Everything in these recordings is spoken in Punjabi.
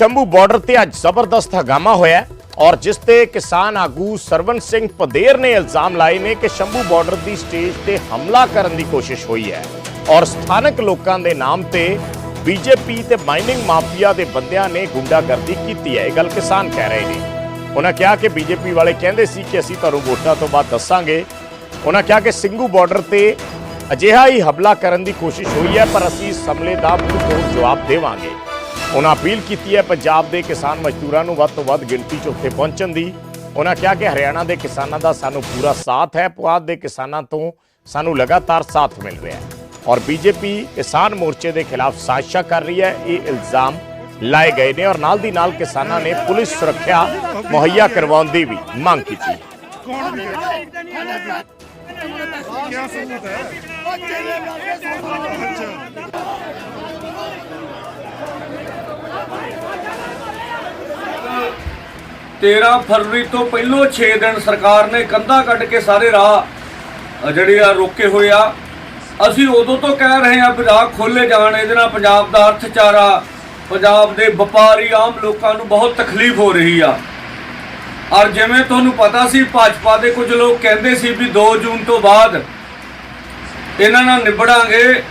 ਸ਼ੰਭੂ ਬਾਰਡਰ ਤੇ ਅੱਜ ਜ਼ਬਰਦਸਤ ਹਗਾਮਾ ਹੋਇਆ ਔਰ ਜਿਸ ਤੇ ਕਿਸਾਨ ਆਗੂ ਸਰਵਨ ਸਿੰਘ ਪਦੇਰ ਨੇ ਇਲਜ਼ਾਮ ਲਾਏ ਨੇ ਕਿ ਸ਼ੰਭੂ ਬਾਰਡਰ ਦੀ ਸਟੇਜ ਤੇ ਹਮਲਾ ਕਰਨ ਦੀ ਕੋਸ਼ਿਸ਼ ਹੋਈ ਹੈ। ਔਰ ਸਥਾਨਕ ਲੋਕਾਂ ਦੇ ਨਾਮ ਤੇ ਬੀਜੇਪੀ ਤੇ ਮਾਈਨਿੰਗ ਮਾਫੀਆ ਦੇ ਬੰਦਿਆਂ ਨੇ ਗੁੰਡਾਗਰਦੀ ਕੀਤੀ ਹੈ। ਇਹ ਗੱਲ ਕਿਸਾਨ ਕਹਿ ਰਹੇ ਨੇ। ਉਹਨਾਂ ਕਿਹਾ ਕਿ ਬੀਜੇਪੀ ਵਾਲੇ ਕਹਿੰਦੇ ਸੀ ਕਿ ਅਸੀਂ ਤੁਹਾਨੂੰ ਵੋਟਾਂ ਤੋਂ ਬਾਅਦ ਦੱਸਾਂਗੇ। ਉਹਨਾਂ ਕਿਹਾ ਕਿ ਸਿੰਘੂ ਬਾਰਡਰ ਤੇ ਅਜਿਹਾ ਹੀ ਹਮਲਾ ਕਰਨ ਦੀ ਕੋਸ਼ਿਸ਼ ਹੋਈ ਹੈ, ਪਰ ਅਸੀਂ ਇਸ ਹਮਲੇ ਦਾ ਮੂੰਹ ਜਵਾਬ ਦੇਵਾਂਗੇ। ਉਹਨਾਂ ਅਪੀਲ ਕੀਤੀ ਹੈ ਪੰਜਾਬ ਦੇ ਕਿਸਾਨ ਮਜ਼ਦੂਰਾਂ ਨੂੰ ਵੱਧ ਤੋਂ ਵੱਧ ਗਿਣਤੀ 'ਚ ਉੱਥੇ ਪਹੁੰਚਣ ਦੀ। ਉਹਨਾਂ ਕਿਹਾ ਕਿ ਹਰਿਆਣਾ ਦੇ ਕਿਸਾਨਾਂ ਦਾ ਸਾਨੂੰ ਪੂਰਾ ਸਾਥ ਹੈ। ਪੁਆਧ ਦੇ ਕਿਸਾਨਾਂ ਤੋਂ ਸਾਨੂੰ ਲਗਾਤਾਰ ਸਾਥ ਮਿਲ ਰਿਹਾ ਹੈ। ਔਰ ਬੀਜੇਪੀ ਕਿਸਾਨ ਮੋਰਚੇ ਦੇ ਖਿਲਾਫ ਸਾਜ਼ਿਸ਼ਾਂ ਕਰ ਰਹੀ ਹੈ। ਇਹ ਇਲਜ਼ਾਮ ਲਾਏ ਗਏ ਨੇ ਔਰ ਨਾਲ ਦੀ ਨਾਲ ਕਿਸਾਨਾਂ ਨੇ ਪੁਲਿਸ ਸੁਰੱਖਿਆ ਮੁਹੱਈਆ ਕਰਵਾਉਣ ਦੀ ਵੀ ਮੰਗ ਕੀਤੀ। ਹੈ? 13 ਫਰਵਰੀ ਤੋਂ ਪਹਿਲੋਂ 6 ਦਿਨ ਸਰਕਾਰ ਨੇ ਕੰਧਾ ਕੱਢ ਕੇ ਸਾਰੇ ਰਾਹ ਜਿਹੜੇ ਆ, ਰੋਕੇ ਹੋਏ ਆ। ਅਸੀਂ ਉਦੋਂ ਤੋਂ ਕਹਿ ਰਹੇ ਆ ਪੰਜਾਬ ਖੋਲੇ ਜਾਣ, ਇਹਦੇ ਨਾਲ ਪੰਜਾਬ ਦਾ ਅਰਥਚਾਰਾ, ਪੰਜਾਬ ਦੇ ਵਪਾਰੀ ਆਮ ਲੋਕਾਂ ਨੂੰ ਬਹੁਤ ਤਕਲੀਫ ਹੋ ਰਹੀ ਆ। ਔਰ ਜਿਵੇਂ ਤੁਹਾਨੂੰ ਪਤਾ ਸੀ, ਭਾਜਪਾ ਦੇ ਕੁਝ ਲੋਕ ਕਹਿੰਦੇ ਸੀ ਵੀ 2 ਜੂਨ ਤੋਂ ਬਾਅਦ ਇਹਨਾਂ ਨਾਲ ਨਿਬੜਾਂਗੇ।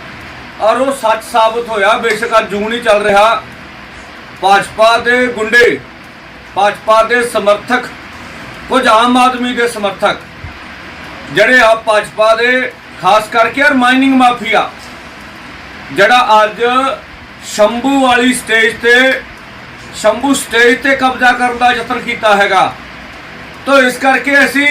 ਔਰ ਉਹ ਸੱਚ ਸਾਬਤ ਹੋਇਆ, ਬੇਸ਼ੱਕ ਜੂਨ ਹੀ ਚੱਲ ਰਿਹਾ। ਭਾਜਪਾ ਦੇ ਗੁੰਡੇ ਭਾਜਪਾ ਦੇ ਸਮਰਥਕ, ਕੁਝ ਆਮ ਆਦਮੀ ਦੇ ਸਮਰਥਕ, ਜਿਹੜੇ ਆ ਭਾਜਪਾ ਦੇ, ਖਾਸ ਕਰਕੇ ਯਾਰ ਮਾਈਨਿੰਗ ਮਾਫੀਆ, ਜਿਹੜਾ ਅੱਜ ਸ਼ੰਭੂ ਵਾਲੀ ਸਟੇਜ ਤੇ, ਸ਼ੰਭੂ ਸਟੇਜ ਤੇ ਕਬਜ਼ਾ ਕਰਨ ਦਾ ਯਤਨ ਕੀਤਾ ਹੈਗਾ। ਤਾਂ ਇਸ ਕਰਕੇ ਅਸੀਂ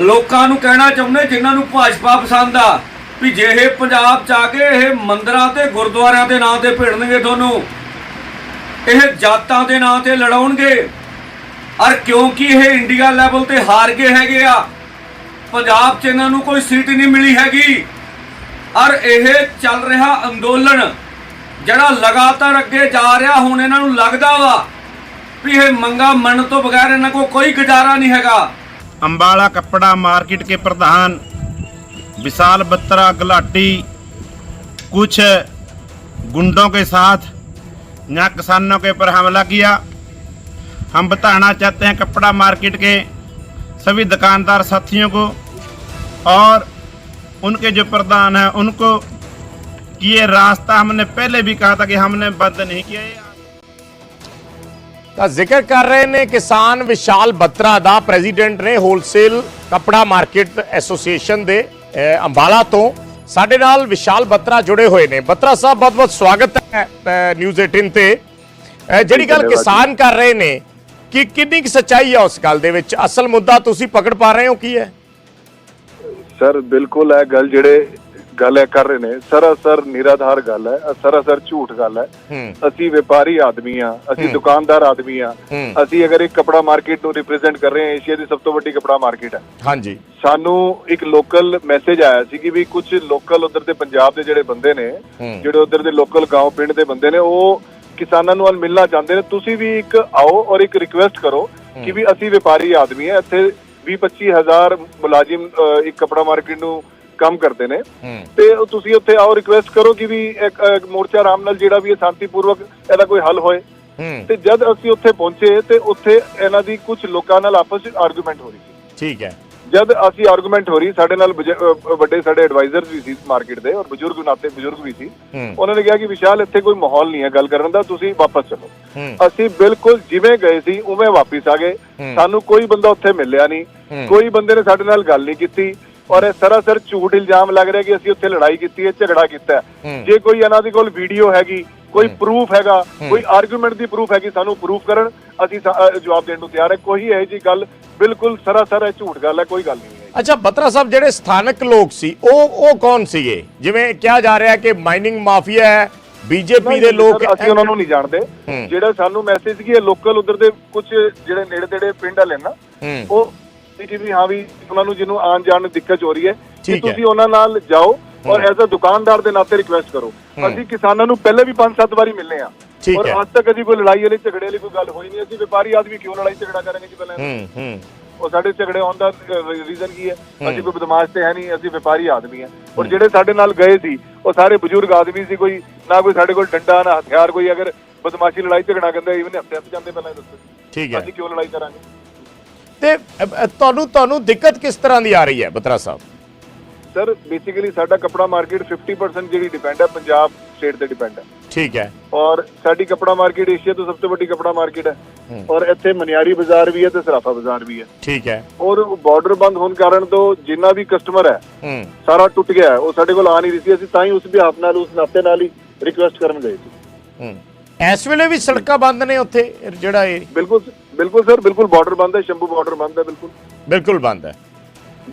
ਲੋਕਾਂ ਨੂੰ ਕਹਿਣਾ ਚਾਹੁੰਦੇ, ਜਿਨ੍ਹਾਂ ਨੂੰ ਭਾਜਪਾ ਪਸੰਦ ਆ, ਵੀ ਜੇ ਇਹ ਪੰਜਾਬ ਚ ਆ ਕੇ ਇਹ ਮੰਦਰਾਂ ਤੇ, ਗੁਰਦੁਆਰਿਆਂ ਦੇ ਨਾਂ ਤੇ ਭਿੜਨਗੇ ਤੁਹਾਨੂੰ ਇਹ ਜਾਤਾਂ ਦੇ ਨਾਂ ਤੇ ਲੜਾਉਣਗੇ ਔਰ ਕਿਉਂਕਿ ਇਹ ਇੰਡੀਆ ਲੈਵਲ ਤੇ ਹਾਰ ਗਏ ਹੈਗੇ ਆ ਪੰਜਾਬ 'ਚ ਇਹਨਾਂ ਨੂੰ ਕੋਈ ਸੀਟ ਨਹੀਂ ਮਿਲੀ ਹੈਗੀ ਔਰ ਇਹ ਚੱਲ ਰਿਹਾ ਅੰਦੋਲਨ ਜਿਹੜਾ ਲਗਾਤਾਰ ਅੱਗੇ ਜਾ ਰਿਹਾ ਹੁਣ ਇਹਨਾਂ ਨੂੰ ਲੱਗਦਾ ਵਾ ਵੀ ਇਹ ਮੰਗਾ ਮੰਨ ਤੋਂ ਬਗੈਰ ਇਹਨਾਂ ਕੋਲ ਕੋਈ ਗੁਜ਼ਾਰਾ ਨਹੀਂ ਹੈਗਾ अंबाला कपड़ा मार्केट के प्रधान विशाल बत्रा गुलाटी कुछ गुंडों के साथ यहाँ किसानों के ऊपर हमला किया हम बताना चाहते हैं कपड़ा मार्केट के सभी दुकानदार साथियों को और उनके जो प्रधान हैं उनको कि ये रास्ता हमने पहले भी कहा था कि हमने बंद नहीं किया ये ਤਾਂ ਜ਼ਿਕਰ ਕਰ ਰਹੇ ਨੇ ਕਿਸਾਨ ਵਿਸ਼ਾਲ ਬੱਤਰਾ ਦਾ ਪ੍ਰੈਜ਼ੀਡੈਂਟ ਨੇ ਹੋਲਸੇਲ ਕਪੜਾ ਮਾਰਕੀਟ ਐਸੋਸੀਏਸ਼ਨ ਦੇ ਅਹ, ਅੰਬਾਲਾ ਤੋਂ ਸਾਡੇ ਨਾਲ ਵਿਸ਼ਾਲ ਬੱਤਰਾ ਜੁੜੇ ਹੋਏ ਨੇ ਬੱਤਰਾ ਸਾਹਿਬ ਬਹੁਤ ਬਹੁਤ ਸਵਾਗਤ ਹੈ ਅਹ, ਨਿਊਜ਼ 18 ਤੇ ਜਿਹੜੀ ਗੱਲ ਕਿਸਾਨ ਕਰ ਰਹੇ ਨੇ ਕਿ ਕਿੰਨੀ ਕੁ ਸੱਚਾਈ ਹੈ ਉਸ ਗੱਲ ਦੇ ਵਿੱਚ? ਅਸਲ ਮੁੱਦਾ ਤੁਸੀਂ ਪਕੜ ਪਾ ਰਹੇ ਹੋ ਕੀ ਹੈ? ਸਰ ਬਿਲਕੁਲ ਇਹ ਗੱਲ ਜਿਹੜੇ ਗੱਲ ਇਹ ਕਰ ਰਹੇ ਨੇ। ਸਰਾਸਰ ਨਿਰਾਧਾਰ ਗੱਲ ਹੈ ਸਰਾਸਰ ਝੂਠ ਗੱਲ ਹੈ। ਅਸੀਂ ਵਪਾਰੀ ਆਦਮੀ ਆ ਅਸੀਂ ਦੁਕਾਨਦਾਰ ਆਦਮੀ ਆ ਅਸੀਂ ਅਗਰ ਇੱਕ ਕਪੜਾ ਮਾਰਕੀਟ ਨੂੰ ਰਿਪਰੈਜ਼ੈਂਟ ਕਰ ਰਹੇ ਹਾਂ ਏਸ਼ੀਆ ਦੀ ਸਭ ਤੋਂ ਵੱਡੀ ਕਪੜਾ ਮਾਰਕੀਟ ਹੈ। ਹਾਂਜੀ। ਸਾਨੂੰ ਇੱਕ ਲੋਕਲ ਮੈਸੇਜ ਆਇਆ ਸੀ ਕਿ ਵੀ ਕੁਝ ਲੋਕਲ ਉਧਰ ਦੇ ਪੰਜਾਬ ਦੇ ਜਿਹੜੇ ਬੰਦੇ ਨੇ ਜਿਹੜੇ ਉਧਰ ਦੇ ਲੋਕਲ ਗਾਉਂ ਪਿੰਡ ਦੇ ਬੰਦੇ ਨੇ ਉਹ ਕਿਸਾਨਾਂ ਨੂੰ ਮਿਲਣਾ ਚਾਹੁੰਦੇ ਨੇ। ਤੁਸੀਂ ਵੀ ਇੱਕ ਆਓ ਔਰ ਇੱਕ ਰਿਕੁਐਸਟ ਕਰੋ ਕਿ ਵੀ ਅਸੀਂ ਵਪਾਰੀ ਆਦਮੀ ਆ ਇੱਥੇ 20 25000 ਮੁਲਾਜ਼ਮ ਇੱਕ ਕਪੜਾ ਮਾਰਕੀਟ ਨੂੰ ਕੰਮ ਕਰਦੇ ਨੇ। ਤੇ ਤੁਸੀਂ ਉੱਥੇ ਆਓ ਰਿਕੁਐਸਟ ਕਰੋ ਕਿ ਵੀ ਇੱਕ ਮੋਰਚਾ ਆਰਾਮ ਨਾਲ ਜਿਹੜਾ ਵੀ ਹੈ ਸ਼ਾਂਤੀਪੂਰਵਕ ਇਹਦਾ ਕੋਈ ਹੱਲ ਹੋਏ। ਤੇ ਜਦ ਅਸੀਂ ਉੱਥੇ ਪਹੁੰਚੇ ਤੇ ਉੱਥੇ ਇਹਨਾਂ ਦੀ ਕੁਝ ਲੋਕਾਂ ਨਾਲ ਆਪਸ ਵਿੱਚ ਆਰਗੂਮੈਂਟ ਹੋ ਰਹੀ ਸੀ। ਠੀਕ ਹੈ। ਜਦ ਅਸੀਂ ਆਰਗੂਮੈਂਟ ਹੋ ਰਹੀ ਸਾਡੇ ਨਾਲ ਵੱਡੇ ਸਾਡੇ ਐਡਵਾਈਜ਼ਰਸ ਵੀ ਸੀ ਮਾਰਕੀਟ ਦੇ ਔਰ ਬਜ਼ੁਰਗ ਨਾਤੇ ਬਜ਼ੁਰਗ ਵੀ ਸੀ। ਉਹਨਾਂ ਨੇ ਕਿਹਾ ਕਿ ਵਿਸ਼ਾਲ ਇੱਥੇ ਕੋਈ ਮਾਹੌਲ ਨਹੀਂ ਹੈ ਗੱਲ ਕਰਨ ਦਾ ਤੁਸੀਂ ਵਾਪਸ ਚਲੋ। ਅਸੀਂ ਬਿਲਕੁਲ ਜਿਵੇਂ ਗਏ ਸੀ ਉਵੇਂ ਵਾਪਸ ਆ ਗਏ। ਸਾਨੂੰ ਕੋਈ ਬੰਦਾ ਉੱਥੇ ਮਿਲਿਆ ਨਹੀਂ। ਕੋਈ ਬੰਦੇ ਨੇ ਸਾਡੇ ਨਾਲ ਗੱਲ ਨਹੀਂ ਕੀਤੀ। ਔਰ ਇਹ ਸਰਾਸਰ ਝੂਠ ਇਲਜ਼ਾਮ ਲੱਗ ਰਿਹਾ ਕਿ ਅਸੀਂ ਉੱਥੇ ਲੜਾਈ ਕੀਤੀ ਹੈ ਝਗੜਾ ਕੀਤਾ ਹੈ। ਜੇ ਕੋਈ ਇਹਨਾਂ ਦੀ ਕੋਲ ਵੀਡੀਓ ਹੈਗੀ ਕੋਈ ਪ੍ਰੂਫ ਹੈਗਾ ਕੋਈ ਆਰਗੂਮੈਂਟ ਦੀ ਪ੍ਰੂਫ ਹੈਗੀ ਸਾਨੂੰ ਪ੍ਰੂਫ ਕਰਨ ਅਸੀਂ ਜਵਾਬ ਦੇਣ ਨੂੰ ਤਿਆਰ ਹੈ। ਕੋਈ ਇਹੋ ਜੀ ਗੱਲ ਬਿਲਕੁਲ ਸਰਾਸਰ ਹੈ ਝੂਠ ਗੱਲ ਹੈ ਕੋਈ ਗੱਲ ਨਹੀਂ ਹੈ ਅੱਛਾ ਬਤਰਾ ਸਾਹਿਬ ਜਿਹੜੇ ਸਥਾਨਕ ਲੋਕ ਸੀ ਉਹ ਉਹ ਕੌਣ ਸੀਗੇ? ਜਿਵੇਂ ਕਿਹਾ ਜਾ ਰਿਹਾ ਕਿ ਮਾਈਨਿੰਗ ਮਾਫੀਆ ਹੈ ਬੀਜੇਪੀ ਦੇ ਲੋਕ ਅਸੀਂ ਉਹਨਾਂ ਨੂੰ ਨਹੀਂ ਜਾਣਦੇ। ਜਿਹੜਾ ਸਾਨੂੰ ਮੈਸੇਜ ਕੀ ਹੈ ਲੋਕਲ ਉਧਰ ਦੇ ਕੁਝ ਜਿਹੜੇ ਨੇੜੇ ਤੇੜੇ ਪਿੰਡ ਵਾਲੇ ਨਾ ਉਹ ਕਿ ਵੀ ਹਾਂ ਵੀ ਉਹਨਾਂ ਨੂੰ ਜਿਹਨੂੰ ਆਉਣ ਜਾਣ ਨੂੰ ਦਿੱਕਤ ਹੋ ਰਹੀ ਹੈ ਕਿ। ਤੁਸੀਂ ਉਹਨਾਂ ਨਾਲ ਜਾਓ ਔਰ ਐਜ਼ ਅ ਦੁਕਾਨਦਾਰ ਦੇ ਨਾਤੇ ਰਿਕੁਐਸਟ ਕਰੋ। ਅਸੀਂ ਕਿਸਾਨਾਂ ਨੂੰ ਪਹਿਲੇ ਵੀ 5-7 ਵਾਰੀ ਮਿਲਨੇ ਆ। ਔਰ। ਅੱਜ ਤੱਕ ਕਦੀ ਕੋਈ ਲੜਾਈ ਵਾਲੀ ਝਗੜੇ ਵਾਲੀ ਕੋਈ ਗੱਲ ਹੋਈ ਨਹੀਂ ਅਸੀਂ ਵਪਾਰੀ ਆਦਮੀ ਕਿਉਂ ਲੜਾਈ ਝਗੜਾ ਕਰਾਂਗੇ ਜੀ ਪਹਿਲਾਂ? ਹੂੰ ਹੂੰ। ਉਹ ਸਾਡੇ ਝਗੜੇ ਹੋਣ ਦਾ ਰੀਜ਼ਨ ਕੀ ਹੈ? ਅਸੀਂ ਕੋਈ ਬਦਮਾਸ਼ ਤੇ ਹੈ ਨਹੀਂ ਅਸੀਂ ਵਪਾਰੀ ਆਦਮੀ ਆ ਔਰ ਜਿਹੜੇ ਸਾਡੇ ਨਾਲ ਗਏ ਸੀ ਉਹ ਸਾਰੇ ਬਜ਼ੁਰਗ ਆਦਮੀ ਸੀ ਕੋਈ ਨਾ ਕੋਈ ਸਾਡੇ ਕੋਲ ਡੰਡਾ ਨਾ ਹਥਿਆਰ ਕੋਈ ਅਗਰ ਬਦਮਾਸ਼ੀ ਲੜਾਈ ਝਗੜਾ ਕਹਿੰਦੇ ਇਵਨ ਹੱਥਿਆਂ ਤੇ ਜਾਂਦੇ ਪਹਿਲਾਂ ਦੱਸੋ। ਠੀਕ ਹੈ। ਅਸੀਂ ਕਿਉਂ ਲੜਾਈ ਕਰਾਂਗੇ? ਤੇ ਤੁਹਾਨੂੰ ਤੁਹਾਨੂੰ ਦਿੱਕਤ ਕਿਸ ਤਰ੍ਹਾਂ ਦੀ ਆ ਰਹੀ ਹੈ ਬਤਰਾ ਸਾਹਿਬ? ਸਰ ਬੇਸਿਕਲੀ ਸਾਡਾ ਕਪੜਾ ਮਾਰਕੀਟ 50% ਜਿਹੜੀ ਡਿਪੈਂਡ ਹੈ ਪੰਜਾਬ ਸਟੇਟ ਤੇ ਡਿਪੈਂਡ ਹੈ। ਠੀਕ ਹੈ। ਔਰ ਸਾਡੀ ਕਪੜਾ ਮਾਰਕੀਟ ਏਸ਼ੀਆ ਤੋਂ ਸਭ ਤੋਂ ਵੱਡੀ ਕਪੜਾ ਮਾਰਕੀਟ ਹੈ। ਔਰ ਇੱਥੇ ਮਨਿਆਰੀ ਬਾਜ਼ਾਰ ਵੀ ਹੈ ਤੇ ਸਰਾਫਾ ਬਾਜ਼ਾਰ ਵੀ ਹੈ। ਠੀਕ ਹੈ। ਔਰ ਬਾਰਡਰ ਬੰਦ ਹੋਣ ਕਾਰਨ ਤੋਂ ਜਿੰਨਾ ਵੀ ਕਸਟਮਰ ਹੈ ਸਾਰਾ ਟੁੱਟ ਗਿਆ। ਉਹ ਸਾਡੇ ਕੋਲ ਆ ਨਹੀਂ ਰਹੀ ਸੀ। ਅਸੀਂ ਤਾਂ ਹੀ ਉਸ ਬਿਹਾਫ ਨਾਲ ਉਸ ਨਾਤੇ ਨਾਲ ਹੀ ਰਿਕੁਐਸਟ ਕਰਨ ਗਏ ਸੀ। ਹੂੰ। ਇਸ ਵੇਲੇ ਵੀ ਸੜਕਾਂ ਬੰਦ ਨੇ ਉੱਥੇ ਜਿਹੜਾ ਇਹ? ਬਿਲਕੁਲ। ਬਿਲਕੁਲ ਸਰ ਬਿਲਕੁਲ ਬਾਰਡਰ ਬੰਦ ਹੈ ਸ਼ੰਭੂ ਬਾਰਡਰ ਬੰਦ ਹੈ ਬਿਲਕੁਲ। ਬਿਲਕੁਲ ਬੰਦ ਹੈ।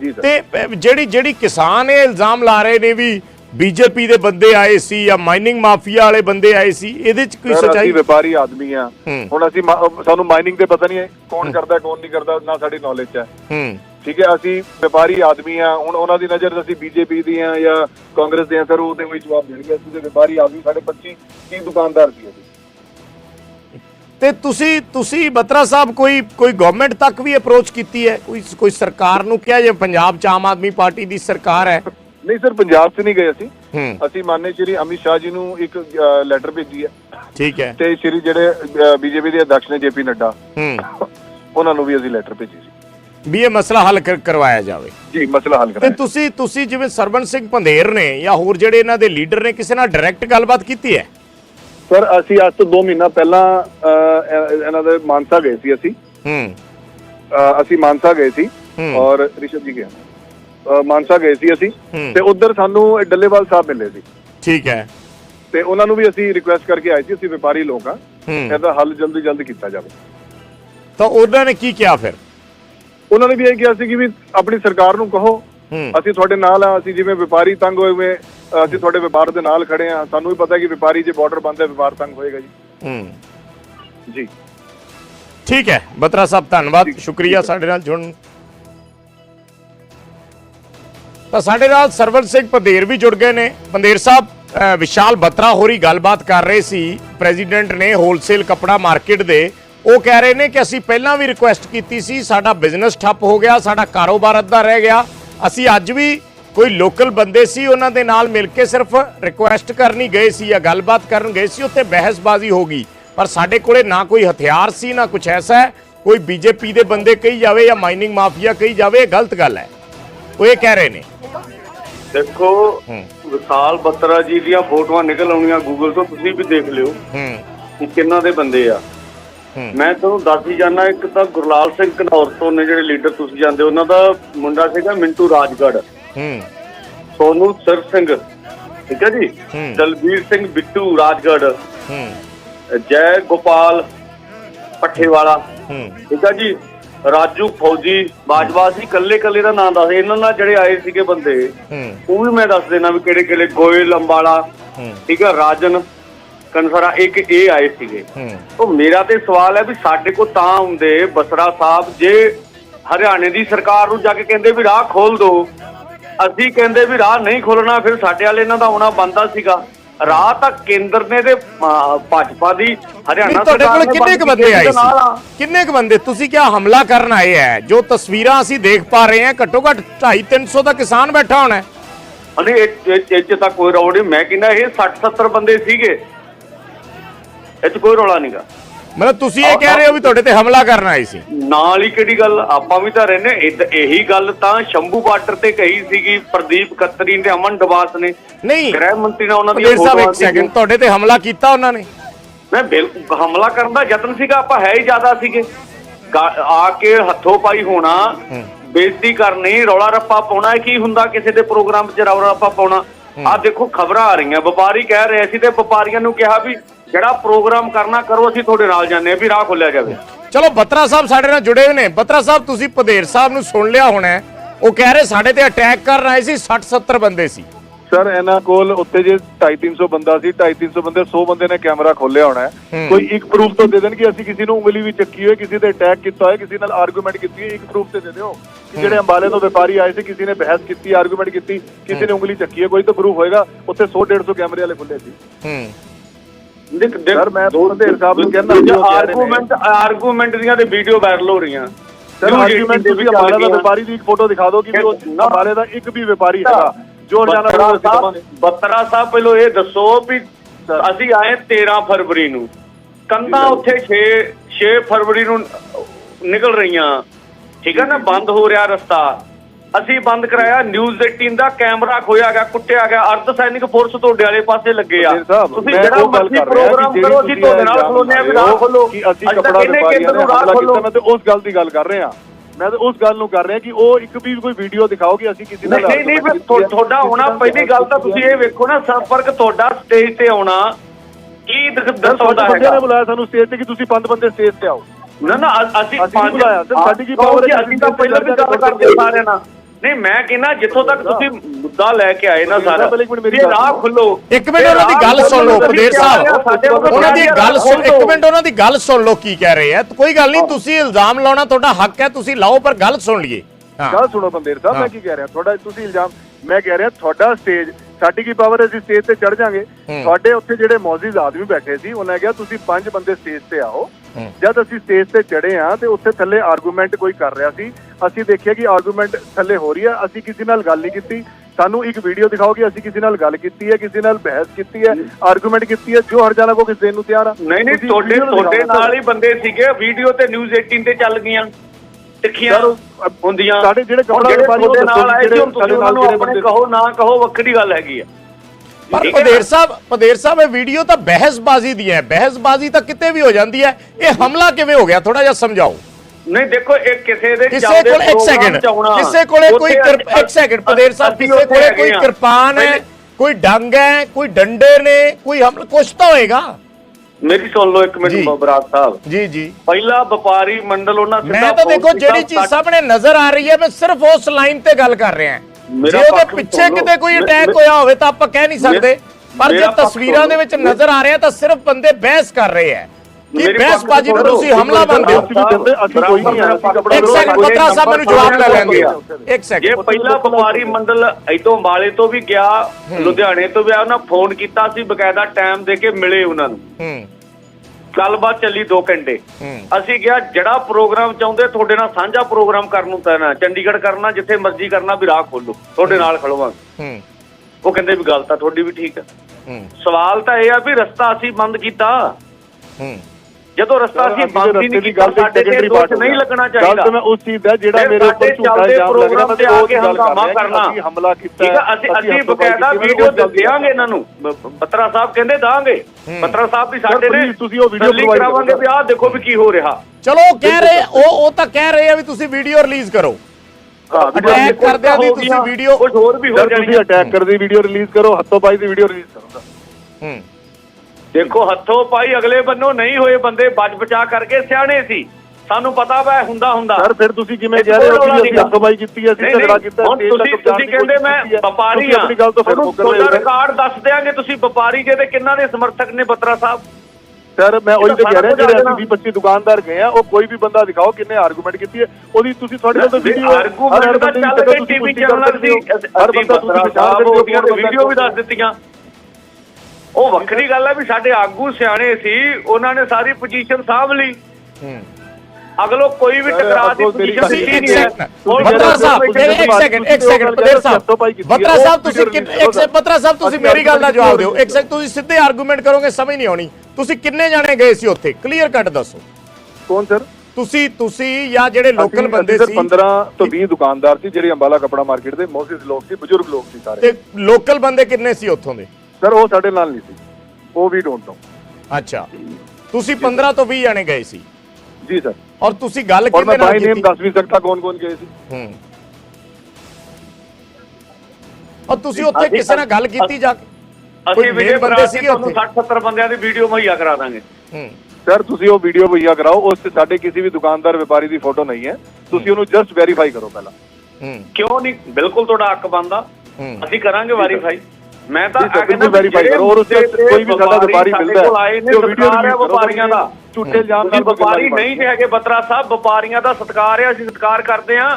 ਜੀ ਸਰ। ਤੇ ਜਿਹੜੀ ਜਿਹੜੀ ਕਿਸਾਨ ਇਹ ਇਲਜ਼ਾਮ ਲਾ ਰਹੇ ਨੇ ਵੀ ਬੀਜੇਪੀ ਦੇ ਬੰਦੇ ਆਏ ਸੀ ਜਾਂ ਮਾਈਨਿੰਗ ਮਾਫੀਆ ਵਾਲੇ ਬੰਦੇ ਆਏ ਸੀ ਇਹਦੇ ਚ ਕੋਈ ਸਰ ਸਚਾਈ? ਅਸੀਂ ਵਪਾਰੀ ਆਦਮੀ ਆ ਹੂੰ। ਹੁਣ ਅਸੀਂ ਮਾ- ਸਾਨੂੰ ਮਾਈਨਿੰਗ ਤੇ ਪਤਾ ਨਹੀਂ ਹੈ ਕੌਣ ਕਰਦਾ ਕੌਣ ਨਹੀਂ ਕਰਦਾ ਨਾ ਸਾਡੀ ਨੌਲੇਜ 'ਚ ਹੈ। ਹੂੰ। ਠੀਕ ਹੈ ਅਸੀਂ ਵਪਾਰੀ ਆਦਮੀ ਆ ਹੁਣ ਉਹਨਾਂ ਦੀ ਨਜ਼ਰ ਅਸੀਂ ਬੀਜੇਪੀ ਦੀ ਆ ਜਾਂ ਕਾਂਗਰਸ ਦੇ ਆ ਸਰ ਉਹ ਤੇ ਕੋਈ ਜਵਾਬ ਦੇਣਗੇ। ਅਸੀਂ ਤੇ ਵਪਾਰੀ ਆਦਮੀ ਸਾਡੇ 25 30 ਦੁਕਾਨਦਾਰ ਸੀ ਅਸੀਂ। ਤੇ ਤੁਸੀਂ ਤੁਸੀਂ ਬਤਰਾ ਸਾਹਿਬ ਕੋਈ ਕੋਈ ਗਵਰਨਮੈਂਟ ਤੱਕ ਵੀ ਅਪਰੋਚ ਕੀਤੀ ਹੈ? ਕੋਈ ਕੋਈ ਸਰਕਾਰ ਨੂੰ ਕਿਹਾ ਜੇ ਪੰਜਾਬ ਚ ਆਮ ਆਦਮੀ ਪਾਰਟੀ ਦੀ ਸਰਕਾਰ ਹੈ? ਨਹੀਂ ਸਰ ਪੰਜਾਬ 'ਚ ਨਹੀਂ ਗਏ ਅਸੀਂ। ਅਸੀਂ ਮਾਨਯ ਸ਼੍ਰੀ ਅਮਿਤ ਸ਼ਾਹ ਜੀ ਨੂੰ ਇੱਕ ਲੈਟਰ ਭੇਜੀ ਹੈ। ਠੀਕ ਹੈ। ਤੇ ਸ਼੍ਰੀ ਜਿਹੜੇ ਬੀਜੇਪੀ ਦੇ ਅਧਿਕਸ਼ ਨੇ ਜੇਪੀ ਨੱਡਾ ਉਹਨਾਂ ਨੂੰ ਵੀ ਅਸੀਂ ਲੈਟਰ ਭੇਜੀ ਸੀ। ਵੀ ਇਹ ਮਸਲਾ ਹੱਲ ਕਰ- ਕਰਵਾਇਆ ਜਾਵੇ। ਜੀ ਮਸਲਾ ਹੱਲ ਤੇ ਕਰਾਂਗੇ ਤੁਸੀਂ ਤੁਸੀਂ ਜਿਵੇਂ ਸਰਵਨ ਸਿੰਘ ਪੰਧੇਰ ਨੇ ਜਾਂ ਹੋਰ ਜਿਹੜੇ ਇਹਨਾਂ ਦੇ ਲੀਡਰ ਨੇ ਕਿਸੇ ਨਾਲ ਡਾਇਰੈਕਟ ਗੱਲਬਾਤ ਕੀਤੀ ਹੈ? ਸਰ ਅਸੀਂ ਅੱਜ ਤੋਂ 2 ਮਹੀਨਾ ਪਹਿਲਾਂ ਇਹਨਾਂ ਦੇ ਮਾਨਸਾ ਗਏ ਸੀ ਅਸੀਂ। ਹੂੰ। ਅਸੀਂ ਮਾਨਸਾ ਗਏ ਸੀ। ਔਰ ਰਿਸ਼ਵ ਜੀ ਗਏ। ਅਹ, ਮਾਨਸਾ ਗਏ ਸੀ ਅਸੀਂ। ਤੇ ਉਧਰ ਸਾਨੂੰ ਡੱਲੇਵਾਲ ਸਾਹਿਬ ਮਿਲੇ ਸੀ। ਠੀਕ ਹੈ। ਤੇ ਉਹਨਾਂ ਨੂੰ ਵੀ ਅਸੀਂ ਰਿਕੁਐਸਟ ਕਰਕੇ ਆਏ ਸੀ ਅਸੀਂ ਵਪਾਰੀ ਲੋਕ ਆ ਇਹਦਾ ਹੱਲ ਜਲਦੀ ਜਲਦ ਕੀਤਾ ਜਾਵੇ। ਤਾਂ ਉਹਨਾਂ ਨੇ ਕੀ ਕਿਹਾ ਫਿਰ? ਉਹਨਾਂ ਨੇ ਵੀ ਇਹ ਕਿਹਾ ਸੀ ਕਿ ਵੀ ਆਪਣੀ ਸਰਕਾਰ ਨੂੰ ਕਹੋ ਅਸੀਂ ਤੁਹਾਡੇ ਨਾਲ ਆ ਅਸੀਂ ਜਿਵੇਂ ਵਪਾਰੀ ਤੰਗ ਹੋਏ ਹੋਏ ਅਸੀਂ ਤੁਹਾਡੇ ਵਪਾਰ ਦੇ ਨਾਲ ਖੜੇ ਆ। ਸਾਨੂੰ ਵੀ ਪਤਾ ਕਿ ਵਪਾਰੀ ਜੇ ਬਾਰਡਰ ਬੰਦ ਹੈ ਵਪਾਰ ਤੰਗ ਹੋਏਗਾ ਜੀ। ਹੂੰ। ਜੀ। ਠੀਕ ਹੈ ਬਤਰਾ ਸਾਹਿਬ ਧੰਨਵਾਦ। ਸ਼ੁਕਰੀਆ ਸਾਡੇ ਨਾਲ ਜੁੜਨ ਤਾਂ ਸਾਡੇ ਨਾਲ ਸਰਵਨ ਸਿੰਘ ਪੰਧੇਰ ਵੀ ਜੁੜ ਗਏ ਨੇ। ਪੰਧੇਰ ਸਾਹਿਬ ਵਿਸ਼ਾਲ ਬਤਰਾ ਹੋਰੀ ਗੱਲਬਾਤ ਕਰ ਰਹੇ ਸੀ। ਪ੍ਰੈਜ਼ੀਡੈਂਟ ਨੇ ਹੋਲਸੇਲ ਕਪੜਾ ਮਾਰਕੀਟ ਦੇ। ਉਹ ਕਹਿ ਰਹੇ ਨੇ ਕਿ ਅਸੀਂ ਪਹਿਲਾਂ ਵੀ ਰਿਕੁਐਸਟ ਕੀਤੀ ਸੀ ਸਾਡਾ ਬਿਜ਼ਨਸ ਠੱਪ ਹੋ ਗਿਆ ਸਾਡਾ ਕਾਰੋਬਾਰ ਅੱਧਾ ਰਹਿ ਗਿਆ। ਅਸੀਂ ਅੱਜ ਵੀ ਕੋਈ ਲੋਕਲ ਬੰਦੇ ਸੀ ਉਹਨਾਂ ਦੇ ਨਾਲ ਮਿਲ ਕੇ ਸਿਰਫ ਰਿਕੁਐਸਟ ਕਰਨੀ ਗਏ ਸੀ ਜਾਂ ਗੱਲਬਾਤ ਕਰਨ ਗਏ ਸੀ ਉੱਥੇ ਬਹਿਸਬਾਜ਼ੀ ਹੋ ਗਈ। ਪਰ ਸਾਡੇ ਕੋਲੇ ਨਾ ਕੋਈ ਹਥਿਆਰ ਸੀ ਨਾ ਕੁਝ ਐਸਾ ਹੈ। ਕੋਈ ਬੀਜੇਪੀ ਦੇ ਬੰਦੇ ਕਹੀ ਜਾਵੇ ਜਾਂ ਮਾਈਨਿੰਗ ਮਾਫੀਆ ਕਹੀ ਜਾਵੇ ਇਹ ਗਲਤ ਗੱਲ ਹੈ। ਉਹ ਇਹ ਕਹਿ ਰਹੇ ਨੇ। ਦੇਖੋ ਵਿਸ਼ਾਲ ਬੱਤਰਾ ਜੀ ਦੀਆਂ ਫੋਟੋਆਂ ਨਿਕਲ ਆਉਣੀਆਂ ਗੂਗਲ ਤੋਂ ਤੁਸੀਂ ਵੀ ਦੇਖ ਲਿਓ ਹੂੰ। ਕਿ ਕਿੰਨਾ ਦੇ ਬੰਦੇ ਆ। ਮੈਂ ਤੁਹਾਨੂੰ ਦੱਸ ਹੀ ਜਾਣਾ ਇੱਕ ਤਾਂ ਗੁਰਲਾਲ ਸਿੰਘ ਘਨੌਰ ਤੋਂ ਨੇ ਜਿਹੜੇ ਲੀਡਰ ਤੁਸੀਂ ਜਾਣਦੇ ਉਹਨਾਂ ਦਾ ਮੁੰਡਾ ਸੀਗਾ ਮਿੰਟੂ ਰਾਜਗੜ੍ਹ। ਹੂੰ। ਸੋਨੂ ਸਰ ਸਿੰਘ ਠੀਕ ਹੈ ਜੀ। ਦਲਬੀਰ ਸਿੰਘ ਬਿੱਟੂ ਰਾਜਗੜ੍ਹ। ਹੂੰ। ਜੈ ਗੋਪਾਲ ਪੱਠੇਵਾਲਾ ਹੂੰ। ਠੀਕ ਹੈ ਜੀ? ਰਾਜੂ ਫੌਜੀ ਬਾਜਵਾ ਸੀ ਕੱਲੇ ਕੱਲੇ ਦਾ ਨਾਮ ਦੱਸ ਇਹਨਾਂ ਨਾਲ ਜਿਹੜੇ ਆਏ ਸੀਗੇ ਬੰਦੇ ਉਹ ਵੀ ਮੈਂ ਦੱਸ ਦੇਣਾ ਵੀ ਕਿਹੜੇ ਕਿਹੜੇ ਗੋਇਲ ਅੰਬਾਲਾ ਠੀਕ ਹੈ ਰਾਜਨ ਕਨਫਰਾ ਇੱਕ ਇਹ ਆਏ ਸੀਗੇ। ਉਹ ਮੇਰਾ ਤੇ ਸਵਾਲ ਹੈ ਵੀ ਸਾਡੇ ਕੋਲ ਤਾਂ ਹੁੰਦੇ ਬਸਰਾ ਸਾਹਿਬ ਜੇ ਹਰਿਆਣੇ ਦੀ ਸਰਕਾਰ ਨੂੰ ਜਾ ਕੇ ਕਹਿੰਦੇ ਵੀ ਰਾਹ ਖੋਲ ਦਿਓ ਅਸੀਂ ਕਹਿੰਦੇ ਵੀ ਰਾਹ ਨਹੀਂ ਖੋਲਣਾ ਫਿਰ ਸਾਡੇ ਵਾਲੇ ਇਹਨਾਂ ਦਾ ਆਉਣਾ ਬੰਦਾ ਸੀਗਾ। ਰਾਹ ਤਾਂ ਕੇਂਦਰ ਨੇ ਤੇ ਭਾਜਪਾ ਦੀ ਹਰਿਆਣਾ ਤੁਹਾਡੇ ਕੋਲ ਨੇ ਕਿੰਨੇ ਕੁ ਬੰਦ ਆਏ। ਸੀ? ਕਿੰਨੇ ਕੁ ਬੰਦੇ? ਤੁਸੀਂ ਕਿਹਾ ਹਮਲਾ ਕਰਨ ਆਏ ਹੈ ਜੋ ਤਸਵੀਰਾਂ ਅਸੀਂ ਦੇਖ ਪਾ ਰਹੇ ਹਾਂ ਘੱਟੋ ਘੱਟ 250 300 ਦਾ ਕਿਸਾਨ ਬੈਠਾ ਹੋਣਾ ਹੈ ਅਨੇ ਇਹ 'ਚ ਤਾਂ ਕੋਈ ਰੌਲਾ ਨਹੀਂ। ਮੈਂ ਕਹਿੰਦਾ ਇਹ 60 70 ਬੰਦੇ ਸੀਗੇ। ਇਹ 'ਚ ਕੋਈ ਰੌਲਾ ਨਹੀਂਗਾ ਮਤਲਬ ਤੁਸੀਂ ਇਹ ਕਹਿ ਰਹੇ ਹੋ ਵੀ ਤੁਹਾਡੇ ਤੇ ਹਮਲਾ ਕਰਨ ਆਏ ਸੀ। ਨਾਲ ਹੀ ਕਿਹੜੀ ਗੱਲ ਆਪਾਂ ਵੀ ਤਾਂ ਰਹਿੰਦੇ ਇਦ- ਇਹੀ ਗੱਲ ਤਾਂ ਸ਼ੰਭੂ ਬਾਰਡਰ ਤੇ ਕਹੀ ਸੀਗੀ ਪ੍ਰਦੀਪ ਕਤਰੀ ਤੇ ਅਮਨ ਡਵਾਸ ਨੇ। ਨਹੀਂ ਗ੍ਰਹਿ ਮੰਤਰੀ ਨੇ ਉਹਨਾਂ ਦੀਆਂ ਪੰਦੇਰ ਸਾਹਿਬ ਇੱਕ ਸੈਕਿੰਡ ਤੁਹਾਡੇ ਤੇ ਹਮਲਾ ਕੀਤਾ ਉਹਨਾਂ ਨੇ? ਮੈਂ ਬਿਲਕੁਲ ਹਮਲਾ ਕਰਨ ਦਾ ਯਤਨ ਸੀਗਾ ਆਪਾਂ ਹੈ ਹੀ ਜ਼ਿਆਦਾ ਸੀਗੇ। ਗਾ- ਆ ਕੇ ਹੱਥੋਂ ਪਾਈ ਹੋਣਾ ਬੇਇੱਜ਼ਤੀ ਕਰਨੀ ਰੌਲਾ ਰੱਪਾ ਪਾਉਣਾ ਇਹ ਕੀ ਹੁੰਦਾ? ਕਿਸੇ ਦੇ ਪ੍ਰੋਗਰਾਮ 'ਚ ਰੌਲਾ ਰੱਪਾ ਪਾਉਣਾ। ਆ ਦੇਖੋ ਖਬਰਾਂ ਆ ਰਹੀਆਂ। ਵਪਾਰੀ ਕਹਿ ਰਹੇ ਸੀ ਤੇ ਵਪਾਰੀਆਂ ਨੂੰ ਕਿਹਾ ਵੀ ਜਿਹੜਾ ਪ੍ਰੋਗਰਾਮ ਕਰਨਾ ਕਰੋ ਅਸੀਂ ਤੁਹਾਡੇ ਨਾਲ ਜਾਂਦੇ ਹਾਂ ਵੀ ਰਾਹ ਖੋਲਿਆ ਜਾਵੇ। ਚਲੋ ਬਤਰਾ ਸਾਹਿਬ ਸਾਡੇ ਨਾਲ ਜੁੜੇ ਹੋਏ ਨੇ। ਬਤਰਾ ਸਾਹਿਬ ਤੁਸੀਂ ਪਧੇਰ ਸਾਹਿਬ ਨੂੰ ਸੁਣ ਲਿਆ ਹੋਣਾ। ਉਹ ਕਹਿ ਰਹੇ ਸਾਡੇ ਤੇ ਅਟੈਕ ਕਰਨ ਆਏ ਸੀ 60 70 ਬੰਦੇ ਸੀ। ਸਰ ਇਹਨਾਂ ਕੋਲ ਉੱਤੇ ਜੇ 250 300 ਬੰਦਾ ਸੀ 250 300 ਬੰਦੇ 100 ਬੰਦੇ ਨੇ ਕੈਮਰਾ ਖੋਲਿਆ ਹੋਣਾ ਕੋਈ ਇੱਕ ਪ੍ਰੂਫ ਤਾਂ ਦੇ ਦੇਣ ਕਿ ਅਸੀਂ ਕਿਸੇ ਨੂੰ ਉਂਗਲੀ ਵੀ ਚੱਕੀ ਹੋਏ ਕਿਸੇ ਤੇ ਅਟੈਕ ਕੀਤਾ ਹੋਇਆ ਕਿਸੇ ਨਾਲ ਆਰਗੂਮੈਂਟ ਕੀਤੀ ਹੋਈ ਇੱਕ ਪ੍ਰੂਫ ਤੇ ਦੇ ਦਿਓ। ਕਿ ਜਿਹੜੇ ਅੰਬਾਲੇ ਤੋਂ ਵਪਾਰੀ ਆਏ ਸੀ ਕਿਸੇ ਨੇ ਬਹਿਸ ਕੀਤੀ ਆਰਗੂਮੈਂਟ ਕੀਤੀ ਕਿਸੇ ਨੇ ਉਂਗਲੀ ਚੱਕੀ ਹੈ ਕੋਈ ਤਾਂ ਪ੍ਰੂਫ ਹੋਏਗਾ। ਉੱਥੇ 100 150 ਕੈਮਰੇ ਵਾਲੇ ਖੁੱਲੇ ਸੀ। ਸਰ, ਮੈਂ ਪੰਧੇਰ ਸਾਹਿਬ ਨੂੰ ਕਹਿੰਦਾ ਜੋ ਕਹਿ ਰਹੇ ਨੇ। ਆਰਗੂਮੈਂਟ ਆਰਗੂਮੈਂਟ ਦੀਆਂ ਤੇ ਵੀਡੀਓ ਵਾਇਰਲ ਹੋ ਰਹੀਆਂ। ਸਰ News ਆਰਗੂਮੈਂਟ 18 ਦੇ ਤੁਸੀਂ ਵਿੱਚ ਅੰਬਾਲਾ ਦਾ ਚੱਲ ਗਈਆਂ। ਵਪਾਰੀ ਦੀ ਇੱਕ ਫੋਟੋ ਦਿਖਾ ਦਿਓ ਕਿ ਵੀ ਉਹ ਨਾ। ਅੰਬਾਲੇ ਦਾ ਇੱਕ ਵੀ ਵਪਾਰੀ ਹੈਗਾ ਜੋ ਰਜਾਨਾ ਬੱਤਰਾ ਅਸੀਂ ਸਾਹਿਬ ਬੱਤਰਾ ਸਾਹਿਬ ਪਹਿਲਾਂ ਇਹ ਦੱਸੋ ਵੀ ਅਸੀਂ ਆਏ 13 ਫਰਵਰੀ ਨੂੰ। ਕੰਧਾਂ ਉੱਥੇ 6 6 ਫਰਵਰੀ ਨੂੰ ਨਿਕਲ ਰਹੀਆਂ। ਠੀਕ ਹੈ ਨਾ? ਬੰਦ ਹੋ ਰਿਹਾ ਰਸਤਾ। ਅਸੀਂ ਬੰਦ ਕਰਾਇਆ ਨਿਊਜ਼ 18 ਦਾ ਕੈਮਰਾ ਖੋਇਆ ਗਿਆ ਕੁੱਟਿਆ ਗਿਆ ਅਰਧ ਸੈਨਿਕ ਫੋਰਸ ਤੁਹਾਡੇ ਵਾਲੇ ਪਾਸੇ ਲੱਗੇ ਆ। ਤੁਸੀਂ ਜਿਹੜਾ ਮਰਜ਼ੀ ਪ੍ਰੋਗਰਾਮ ਕਰੋ ਅਸੀਂ ਤੁਹਾਡੇ ਨਾਲ ਖਲੋਨੇ ਆ ਵੀ ਰਾਹ ਖੋਲੋ। ਕਿ ਅਸੀਂ ਕੱਪੜਾ ਵਪਾਰੀਆਂ ਨੇ ਹਮਲਾ ਕੀਤਾ ਮੈਂ ਤੇ ਉਸ ਗੱਲ ਦੀ ਗੱਲ ਕਰ ਰਿਹਾ। ਮੈਂ ਤੇ ਉਸ ਗੱਲ ਨੂੰ ਕਰ ਰਿਹਾ ਕਿ ਉਹ ਇੱਕ ਵੀ ਕੋਈ ਵੀਡੀਓ ਦਿਖਾਓ ਕਿ ਅਸੀਂ ਕਿਸੇ ਨਾਲ ਨਹੀਂ ਨਹੀਂ ਫਿਰ ਤੁਹਾ- ਤੁਹਾਡਾ ਹੋਣਾ ਪਹਿਲੀ ਗੱਲ ਤਾਂ ਤੁਸੀਂ ਇਹ ਵੇਖੋ ਨਾ ਸੰਪਰਕ ਤੁਹਾਡਾ ਸਟੇਜ ਤੇ ਆਉਣਾ ਕੀ ਦਰਸਾਉਂਦਾ ਬੰਦੇ ਨੇ ਹੈਗਾ? ਬੁਲਾਇਆ ਸਾਨੂੰ ਸਟੇਜ ਤੇ ਕਿ ਤੁਸੀਂ ਪੰਜ ਬੰਦੇ ਸਟੇਜ ਤੇ ਆਓ। ਨਾ ਨਾ ਅਸੀਂ ਸਰ, ਸਾਡੀ ਕੀ power ਹੈ ਅਸੀਂ ਤਾਂ ਪਹਿਲਾਂ ਵੀ ਗੱਲ ਕਰਦੇ ਸਾਰਿਆਂ ਨਾਲ। ਨਹੀਂ ਮੈਂ ਕਹਿੰਦਾ ਜਿੱਥੋਂ ਤੱਕ ਤੁਸੀਂ ਮੁੱਦਾ ਲੈ ਕੇ ਆਏ ਨਾ ਸਾਰਾ ਇਹ ਰਾਹ। ਖੁੱਲੋ। ਇੱਕ ਮਿੰਟ ਉਹਨਾਂ ਦੀ ਗੱਲ ਸੁਣ ਲਓ ਉਪਦੇਸ਼ ਸਾਹਿਬ। ਉਹਨਾਂ ਦੀ ਗੱਲ ਸੁਣ ਇੱਕ ਮਿੰਟ ਉਹਨਾਂ ਦੀ ਗੱਲ ਸੁਣ ਲਓ ਕੀ ਕਹਿ ਰਹੇ ਆ। ਕੋਈ ਗੱਲ ਨਹੀਂ ਤੁਸੀਂ ਇਲਜ਼ਾਮ ਲਾਉਣਾ ਤੁਹਾਡਾ ਹੱਕ ਹੈ ਤੁਸੀਂ ਲਾਓ ਪਰ ਗੱਲ ਸੁਣ ਲਈਏ। ਹਾਂ। ਗੱਲ ਸੁਣੋ ਬੰਦੇਰ ਸਾਹਿਬ। ਮੈਂ ਕੀ ਕਹਿ ਰਿਹਾ? ਤੁਹਾਡਾ ਤੁਸੀਂ ਇਲਜ਼ਾਮ ਮੈਂ ਕਹਿ ਰਿਹਾ ਤੁਹਾਡਾ ਸਟੇਜ ਸਾਡੀ ਕੀ ਪਾਵਰ ਹੈ? ਅਸੀਂ ਸਟੇਜ ਤੇ ਚੜ ਜਾਾਂਗੇ। ਤੁਹਾਡੇ ਉੱਥੇ ਜਿਹੜੇ ਮੌਜੂਦ ਆਦਮੀ ਬੈਠੇ ਸੀ ਉਹਨਾਂ ਨੇ ਕਿਹਾ ਤੁਸੀਂ ਪੰਜ ਬੰਦੇ ਸਟੇਜ ਤੇ ਆਓ। ਜਦ ਅਸੀਂ ਸਟੇਜ ਤੇ ਚੜੇ ਆ ਤੇ ਉੱਥੇ ਥੱਲੇ ਆਰਗੂਮੈਂਟ ਕੋਈ ਕਰ ਰਿਹਾ ਸੀ ਅਸੀਂ ਦੇਖਿਆ ਕਿ ਆਰਗੂਮੈਂਟ ਥੱਲੇ ਹੋ ਰਹੀ ਹੈ ਅਸੀਂ ਕਿਸੇ ਨਾਲ ਗੱਲ ਨਹੀਂ ਕੀਤੀ। ਸਾਨੂੰ ਇੱਕ ਵੀਡੀਓ ਦਿਖਾਓ ਕਿ ਅਸੀਂ ਕਿਸੇ ਨਾਲ ਗੱਲ ਕੀਤੀ ਹੈ ਕਿਸੇ ਨਾਲ ਬਹਿਸ ਕੀਤੀ ਹੈ ਆਰਗੂਮੈਂਟ ਕੀਤੀ ਹੈ ਜੋ ਹਰ ਜਾਣਾ ਕੋ ਕਿਸੇ ਦੇਣ ਨੂੰ ਤਿਆਰ ਆ। ਨਹੀਂ ਨਹੀਂ ਤੁਹਾਡੇ ਤੁਹਾਡੇ ਨਾਲ ਹੀ ਬੰਦੇ ਸੀਗੇ ਵੀਡੀਓ ਤੇ ਨਿਊਜ਼ 18 ਤੇ ਚੱਲ ਗਈਆਂ। ਤਿੱਖੀਆਂ ਹੁੰਦੀਆਂ। ਸਾਡੇ ਜਿਹੜੇ ਜਿਹੜੇ ਵਪਾਰੀ ਨਾਲ ਆਏ ਜਿਹੜੇ ਤੁਸੀਂ ਉਹਨਾਂ ਨੂੰ ਜਿਹੜੇ ਆਪਣੇ ਕਹੋ ਨਾ ਕਹੋ ਵੱਖਰੀ ਗੱਲ ਹੈਗੀ ਆ। ਪਰ ਹੈ? ਪਦੇਰ ਸਾਹਿਬ ਪਦੇਰ ਸਾਹਿਬ ਇਹ ਵੀਡੀਓ ਤਾਂ ਬਹਿਸਬਾਜ਼ੀ ਦੀ ਹੈ। ਬਹਿਸਬਾਜ਼ੀ ਤਾਂ ਕਿਤੇ ਵੀ ਹੋ ਜਾਂਦੀ ਹੈ। ਇਹ ਹਮਲਾ ਕਿਵੇਂ ਹੋ ਗਿਆ? ਥੋੜਾ ਜਿਹਾ ਸਮਝਾਓ। ਨਹੀਂ ਦੇਖੋ ਇਹ ਕਿਸੇ ਦੇ ਕਿਸੇ ਕੋਲ ਇੱਕ program ਸੈਕਿੰਡ ਚ ਆਉਣਾ। ਕਿਸੇ ਕੋਲੇ ਕੋਈ ਉੱਥੇ ਕਿਰਪ- ਇੱਕ ਸੈਕਿੰਡ ਪਦੇਰ ਸਾਹਿਬ ਕਿਸੇ ਕੋਲੇ ਕੋਈ। ਕਿਰਪਾਨ ਹੈ ਕੋਈ ਡੰਗ ਹੈ ਕੋਈ ਡੰਡੇ ਨੇ ਕੋਈ ਹਮਲਾ ਕੁਛ ਤਾਂ ਹੋਏਗਾ। ਮੇਰੀ ਸੁਣ ਲਓ ਇੱਕ। ਮਿੰਟ ਬਰਾਤ ਸਾਹਿਬ। ਜੀ ਜੀ। ਪਹਿਲਾ ਵਪਾਰੀ ਮੰਡਲ ਉਹਨਾਂ ਮੈਂ ਸਿੱਧਾ ਤਾਂ ਫੋਨ ਦੇਖੋ ਜਿਹੜੀ ਚੀਜ਼ ਸਾਹਮਣੇ ਨਜ਼ਰ ਆ ਰਹੀ ਹੈ ਮੈਂ ਸਿਰਫ ਉਸ ਲਾਈਨ ਤੇ ਗੱਲ ਕਰ ਰਿਹਾ। ਜੇ ਮੇਰਾ ਉਹਦੇ ਪਿੱਛੇ। ਕਿਤੇ ਕੋਈ ਮੇ- ਅਟੈਕ ਹੋਇਆ ਹੋਵੇ ਤਾਂ ਆਪਾਂ ਕਹਿ ਨਹੀਂ ਸਕਦੇ ਪਰ ਜੇ ਤਸਵੀਰਾਂ ਦੇ। ਵਿੱਚ ਨਜ਼ਰ ਆ ਰਿਹਾ ਤਾਂ ਸਿਰਫ ਬੰਦੇ ਬਹਿਸ ਕਰ ਰਹੇ ਹੈ ਕਿ ਬਹਿਸਬਾਜ਼ੀ ਨੂੰ। ਤੁਸੀਂ ਹਮਲਾ ਮੰਨਦੇ ਹੋ ਅਸੀਂ ਕੋਈ ਨਹੀਂ ਆ ਇੱਕ ਸੈਕਿੰਡ ਪਤਰਾ ਸਾਹਿਬ ਮੈਨੂੰ ਜਵਾਬ ਲੈ ਲੈਂਦੇ ਨੰਬਰ ਇੱਕ ਜੇ ਸੈਕਿੰਡ ਪਹਿਲਾ ਵਪਾਰੀ ਮੰਡਲ ਇਤੋਂ ਅੰਬਾਲੇ ਤੋਂ ਵੀ ਗਿਆ ਲੁਧਿਆਣੇ ਤੋਂ ਵੀ ਆਇਆ ਉਹਨਾਂ ਫੋਨ ਕੀਤਾ ਸੀ ਬਕਾਇਦਾ ਟਾਈਮ ਦੇ ਕੇ ਮਿਲੇ ਉਹਨਾਂ ਨੂੰ ਹੂੰ ਗੱਲਬਾਤ ਚੱਲੀ 2 ਘੰਟੇ। ਅਸੀਂ ਕਿਹਾ ਜਿਹੜਾ ਪ੍ਰੋਗਰਾਮ ਚਾਹੁੰਦੇ ਤੁਹਾਡੇ ਨਾਲ ਸਾਂਝਾ ਪ੍ਰੋਗਰਾਮ ਕਰਨ ਨੂੰ ਪੈਣਾ ਚੰਡੀਗੜ੍ਹ ਕਰਨਾ ਜਿੱਥੇ ਮਰਜ਼ੀ ਕਰਨਾ ਵੀ ਰਾਹ ਖੋਲੋ ਤੁਹਾਡੇ ਨਾਲ ਖੜਵਾਂਗੇ ਉਹ ਕਹਿੰਦੇ ਵੀ ਗੱਲ ਤਾਂ ਤੁਹਾਡੀ ਵੀ ਠੀਕ ਹੈ। ਸਵਾਲ ਤਾਂ ਇਹ ਆ ਵੀ ਰਸਤਾ ਅਸੀਂ ਬੰਦ ਕੀਤਾ। ਜਦੋਂ ਰਸਤਾ ਅਸੀਂ ਬੰਦ ਹੀ ਨਹੀਂ ਕੀਤਾ ਸਾਡੇ ਤੇ ਦੋਸ਼ ਨਹੀਂ ਲੱਗਣਾ ਚਾਹੀਦਾ। ਗੱਲ ਤਾਂ ਮੈਂ ਉਸ ਚੀਜ਼ ਦਾ ਜਿਹੜਾ ਮੇਰੇ ਉੱਪਰ ਝੂਠਾ ਇਲਜ਼ਾਮ ਪ੍ਰੋਗਰਾਮ ਲੱਗਣਾ ਤੇ ਆ ਕੇ ਹੰਗਾਮਾ ਕਰਨਾ। ਅਸੀਂ ਹਮਲਾ ਕੀਤਾ ਠੀਕ ਆ ਅਸੀਂ ਅਸੀਂ ਬਕਾਇਦਾ ਵੀਡੀਓ ਦਿਆਂਗੇ ਇਹਨਾਂ ਨੂੰ। ਬੱਤਰਾ ਸਾਹਿਬ ਕਹਿੰਦੇ ਦਾਂਗੇ। ਬੱਤਰਾ ਸਾਹਿਬ ਵੀ ਸਾਡੇ ਨੇ ਤੁਸੀਂ ਉਹ ਤਸੱਲੀ provide ਕਰਾਵਾਂਗੇ ਕਰੋ। ਵੀ ਆਹ ਦੇਖੋ ਵੀ ਕੀ ਹੋ ਰਿਹਾ। ਚਲੋ ਉਹ ਕਹਿ ਰਹੇ ਉਹ ਉਹ ਤਾਂ ਕਹਿ ਰਹੇ ਆ ਵੀ ਤੁਸੀਂ ਵੀਡੀਓ ਰਿਲੀਜ਼ ਕਰੋ। ਅਟੈਕ ਕਰਦਿਆਂ ਦੀ ਤੁਸੀਂ ਵੀਡੀਓ ਕੁਝ ਹੋਰ ਵੀ ਹੋ ਸਰ ਤੁਸੀਂ ਜਾਣੀ ਅਟੈਕ ਕਰ ਦੀ ਵੀਡੀਓ ਰਿਲੀਜ਼ ਕਰੋ ਹੱਥੋਂ ਪਾਈ ਦੀ ਵੀਡੀਓ ਰਿਲੀਜ਼ ਕਰੋ। ਹੂੰ। ਦੇਖੋ ਹੱਥੋਂ ਪਾਈ ਅਗਲੇ ਬੰਨੋਂ ਨਹੀਂ ਹੋਏ ਬੰਦੇ ਬਚ ਬਚਾ ਕਰਕੇ ਸਿਆਣੇ ਸੀ। ਸਾਨੂੰ ਪਤਾ ਵਾ ਹੁੰਦਾ ਹੁੰਦਾ। ਸਰ ਫਿਰ ਤੁਸੀਂ ਇੱਕ ਕਹਿ ਰਹੇ ਹੋ ਕਿ ਅਸੀਂ ਪਾਈ ਕੀਤੀ ਅਸੀਂ ਝਗੜਾ ਕੀਤਾ ਹੁਣ ਤੁਸੀਂ ਤੁਸੀਂ ਕਹਿੰਦੇ ਮੈਂ। ਵਪਾਰੀ ਆ ਆਪਣੀ ਗੱਲ ਤੋਂ ਫਿਰ ਮੁੱਕਰ ਰਹੇ ਹੋ। ਰਿਕਾਰਡ ਦੱਸ ਦਿਆਂਗੇ ਤੁਸੀਂ ਵਪਾਰੀ ਜੇ ਤੇ ਕਿੰਨਾ ਦੇ ਸਮਰਥਕ ਨੇ ਬੱਤਰਾ ਸਾਹਿਬ? ਸਰ ਮੈਂ ਉਹੀ ਤੇ ਕਹਿ ਰਿਹਾ ਜਿਹੜੇ ਅਸੀਂ 20 25 ਦੁਕਾਨਦਾਰ ਗਏ ਆ ਉਹ ਕੋਈ ਵੀ ਬੰਦਾ ਦਿਖਾਓ ਕਿੰਨੇ ਆਰਗੂਮੈਂਟ ਕੀਤੀ ਹੈ। ਉਹਦੀ ਤੁਸੀਂ ਤੁਹਾਡੇ ਕੋਲ ਤਾਂ ਵੀਡੀਓ ਆਰਗੂਮੈਂਟ ਦਾ ਚੱਲ ਕੇ ਟੀਵੀ ਚੈਨਲ ਸੀ ਹਰ ਬੰਦਾ ਤੁਸੀਂ ਵਿਚਾਰ ਤੇ ਵੀਡੀਓ ਵੀ ਦੱਸ ਦਿੱਤੀਆਂ। ਉਹ ਵੱਖਰੀ ਗੱਲ ਹੈ ਵੀ ਸਾਡੇ ਆਗੂ ਸਿਆਣੇ ਸੀ ਉਹਨਾਂ ਨੇ ਸਾਰੀ ਪੋਜੀਸ਼ਨ ਸਾਂਭ ਲਈ। ਹੂੰ। ਅਗਲੋ ਕੋਈ ਵੀ ਸਰ, ਟਕਰਾਅ ਦੀ ਪੋਜੀਸ਼ਨ ਨਹੀਂ ਹੈ। ਬੱਤਰਾ ਸਾਹਿਬ ਇੱਕ ਸੈਕਿੰਡ ਇੱਕ ਸੈਕਿੰਡ ਪਦੇਰ ਸਾਹਿਬ। ਬੱਤਰਾ ਸਾਹਿਬ ਤੁਸੀਂ ਕਿ- ਇੱਕ ਸੈਕਿੰਡ ਬੱਤਰਾ ਸਾਹਿਬ ਤੁਸੀਂ ਮੇਰੀ ਗੱਲ ਦਾ ਜਵਾਬ ਦਿਓ। ਇੱਕ ਸੈਕਿੰਡ ਤੁਸੀਂ ਸਿੱਧੇ ਆਰਗੂਮੈਂਟ ਕਰੋਗੇ ਸਮਝ ਨਹੀਂ ਆਉਣੀ। ਤੁਸੀਂ ਕਿੰਨੇ ਜਾਣੇ ਗਏ ਸੀ ਉੱਥੇ? ਕਲੀਅਰ ਕੱਟ ਦੱਸੋ। ਕੌਣ ਸਰ? ਤੁਸੀਂ ਤੁਸੀਂ ਜਾਂ ਜਿਹੜੇ ਲੋਕਲ ਬੰਦੇ ਸਰ ਸੀ? 15 ਤੋਂ 20 ਦੁਕਾਨਦਾਰ ਸੀ ਜਿਹੜੇ ਅੰਬਾਲਾ ਕਪੜਾ ਮਾਰਕੀਟ ਦੇ ਮੋਸਿਸ ਲੋਕ ਸੀ ਬਜ਼ੁਰਗ ਲੋਕ ਸੀ ਸਾਰੇ। ਤੇ ਲੋਕਲ ਬੰਦੇ ਕਿੰਨੇ ਸੀ ਉੱਥੋਂ ਦੇ? ਸਰ ਉਹ ਸਾਡੇ ਨਾਲ ਨਹੀਂ ਸੀ। ਉਹ ਵੀ ਡੋਂਟ ਨੋ ਅੱਛਾ। ਤੁਸੀਂ 15 ਤੋਂ 20 ਜਾਣੇ ਗਏ ਸੀ। ਜੀ ਸਰ। ਔਰ ਤੁਸੀਂ ਗੱਲ ਔਰ ਮੈਂ ਬਾਈ ਨੇਮ ਕੀਤੀ? ਦੱਸ ਵੀ ਕੌਣ ਕੌਣ ਗਏ ਸੀ? ਹੂੰ। ਔਰ ਤੁਸੀਂ ਉੱਥੇ ਕਿਸੇ ਨਾਲ ਗੱਲ ਕੀਤੀ ਜਾ ਕੇ? ਅਸੀਂ main ਵੀਡੀਓ ਬੰਦੇ ਬਣਾ ਤੁਹਾਨੂੰ 60 70 ਬੰਦਿਆਂ ਦੀ ਵੀਡੀਓ ਮੁਹੱਈਆ ਕਰਾ ਦਾਂਗੇ। ਹੂੰ। ਸਰ ਤੁਸੀਂ ਉਹ ਵੀਡੀਓ ਭਈਆ ਕਰਾਓ। ਉਸ 'ਚ ਸਾਡੇ ਕਿਸੇ ਵੀ ਦੁਕਾਨਦਾਰ ਵਪਾਰੀ ਦੀ ਫੋਟੋ ਨਹੀਂ ਹੈ। ਤੁਸੀਂ ਉਹਨੂੰ ਜਸਟ ਵੈਰੀਫਾਈ ਕਰੋ ਪਹਿਲਾਂ। ਹੂੰ। ਕਿਉਂ ਨਹੀਂ? ਬਿਲਕੁਲ ਤੁਹਾਡਾ ਹੱਕ ਬੰਦਾ ਅਸੀਂ ਕਰਾਂਗੇ ਵੈਰੀਫਾਈ ਮੈਂ ਤਾਂ ਜੀ ਸਰ, ਆ ਕਹਿੰਦਾ ਬਿਲਕੁਲ verify ਕਰੋ ਔਰ ਉਸ ਤੇ ਕੋਈ ਵੀ ਸਾਡਾ ਵਪਾਰੀ ਮਿਲਦਾ ਹੈ, ਤੇ ਹੈ release ਕਰੋ, ਵਪਾਰੀਆਂ ਦਾ। ਝੂਠੇ ਇਲਜ਼ਾਮ ਨਾਲ ਵਪਾਰੀ ਨਹੀਂ ਹੈਗੇ ਬਤਰਾ ਸਾਹਿਬ ਵਪਾਰੀਆਂ ਦਾ ਸਤਿਕਾਰ ਹੈ ਅਸੀਂ ਸਤਿਕਾਰ ਕਰਦੇ ਆ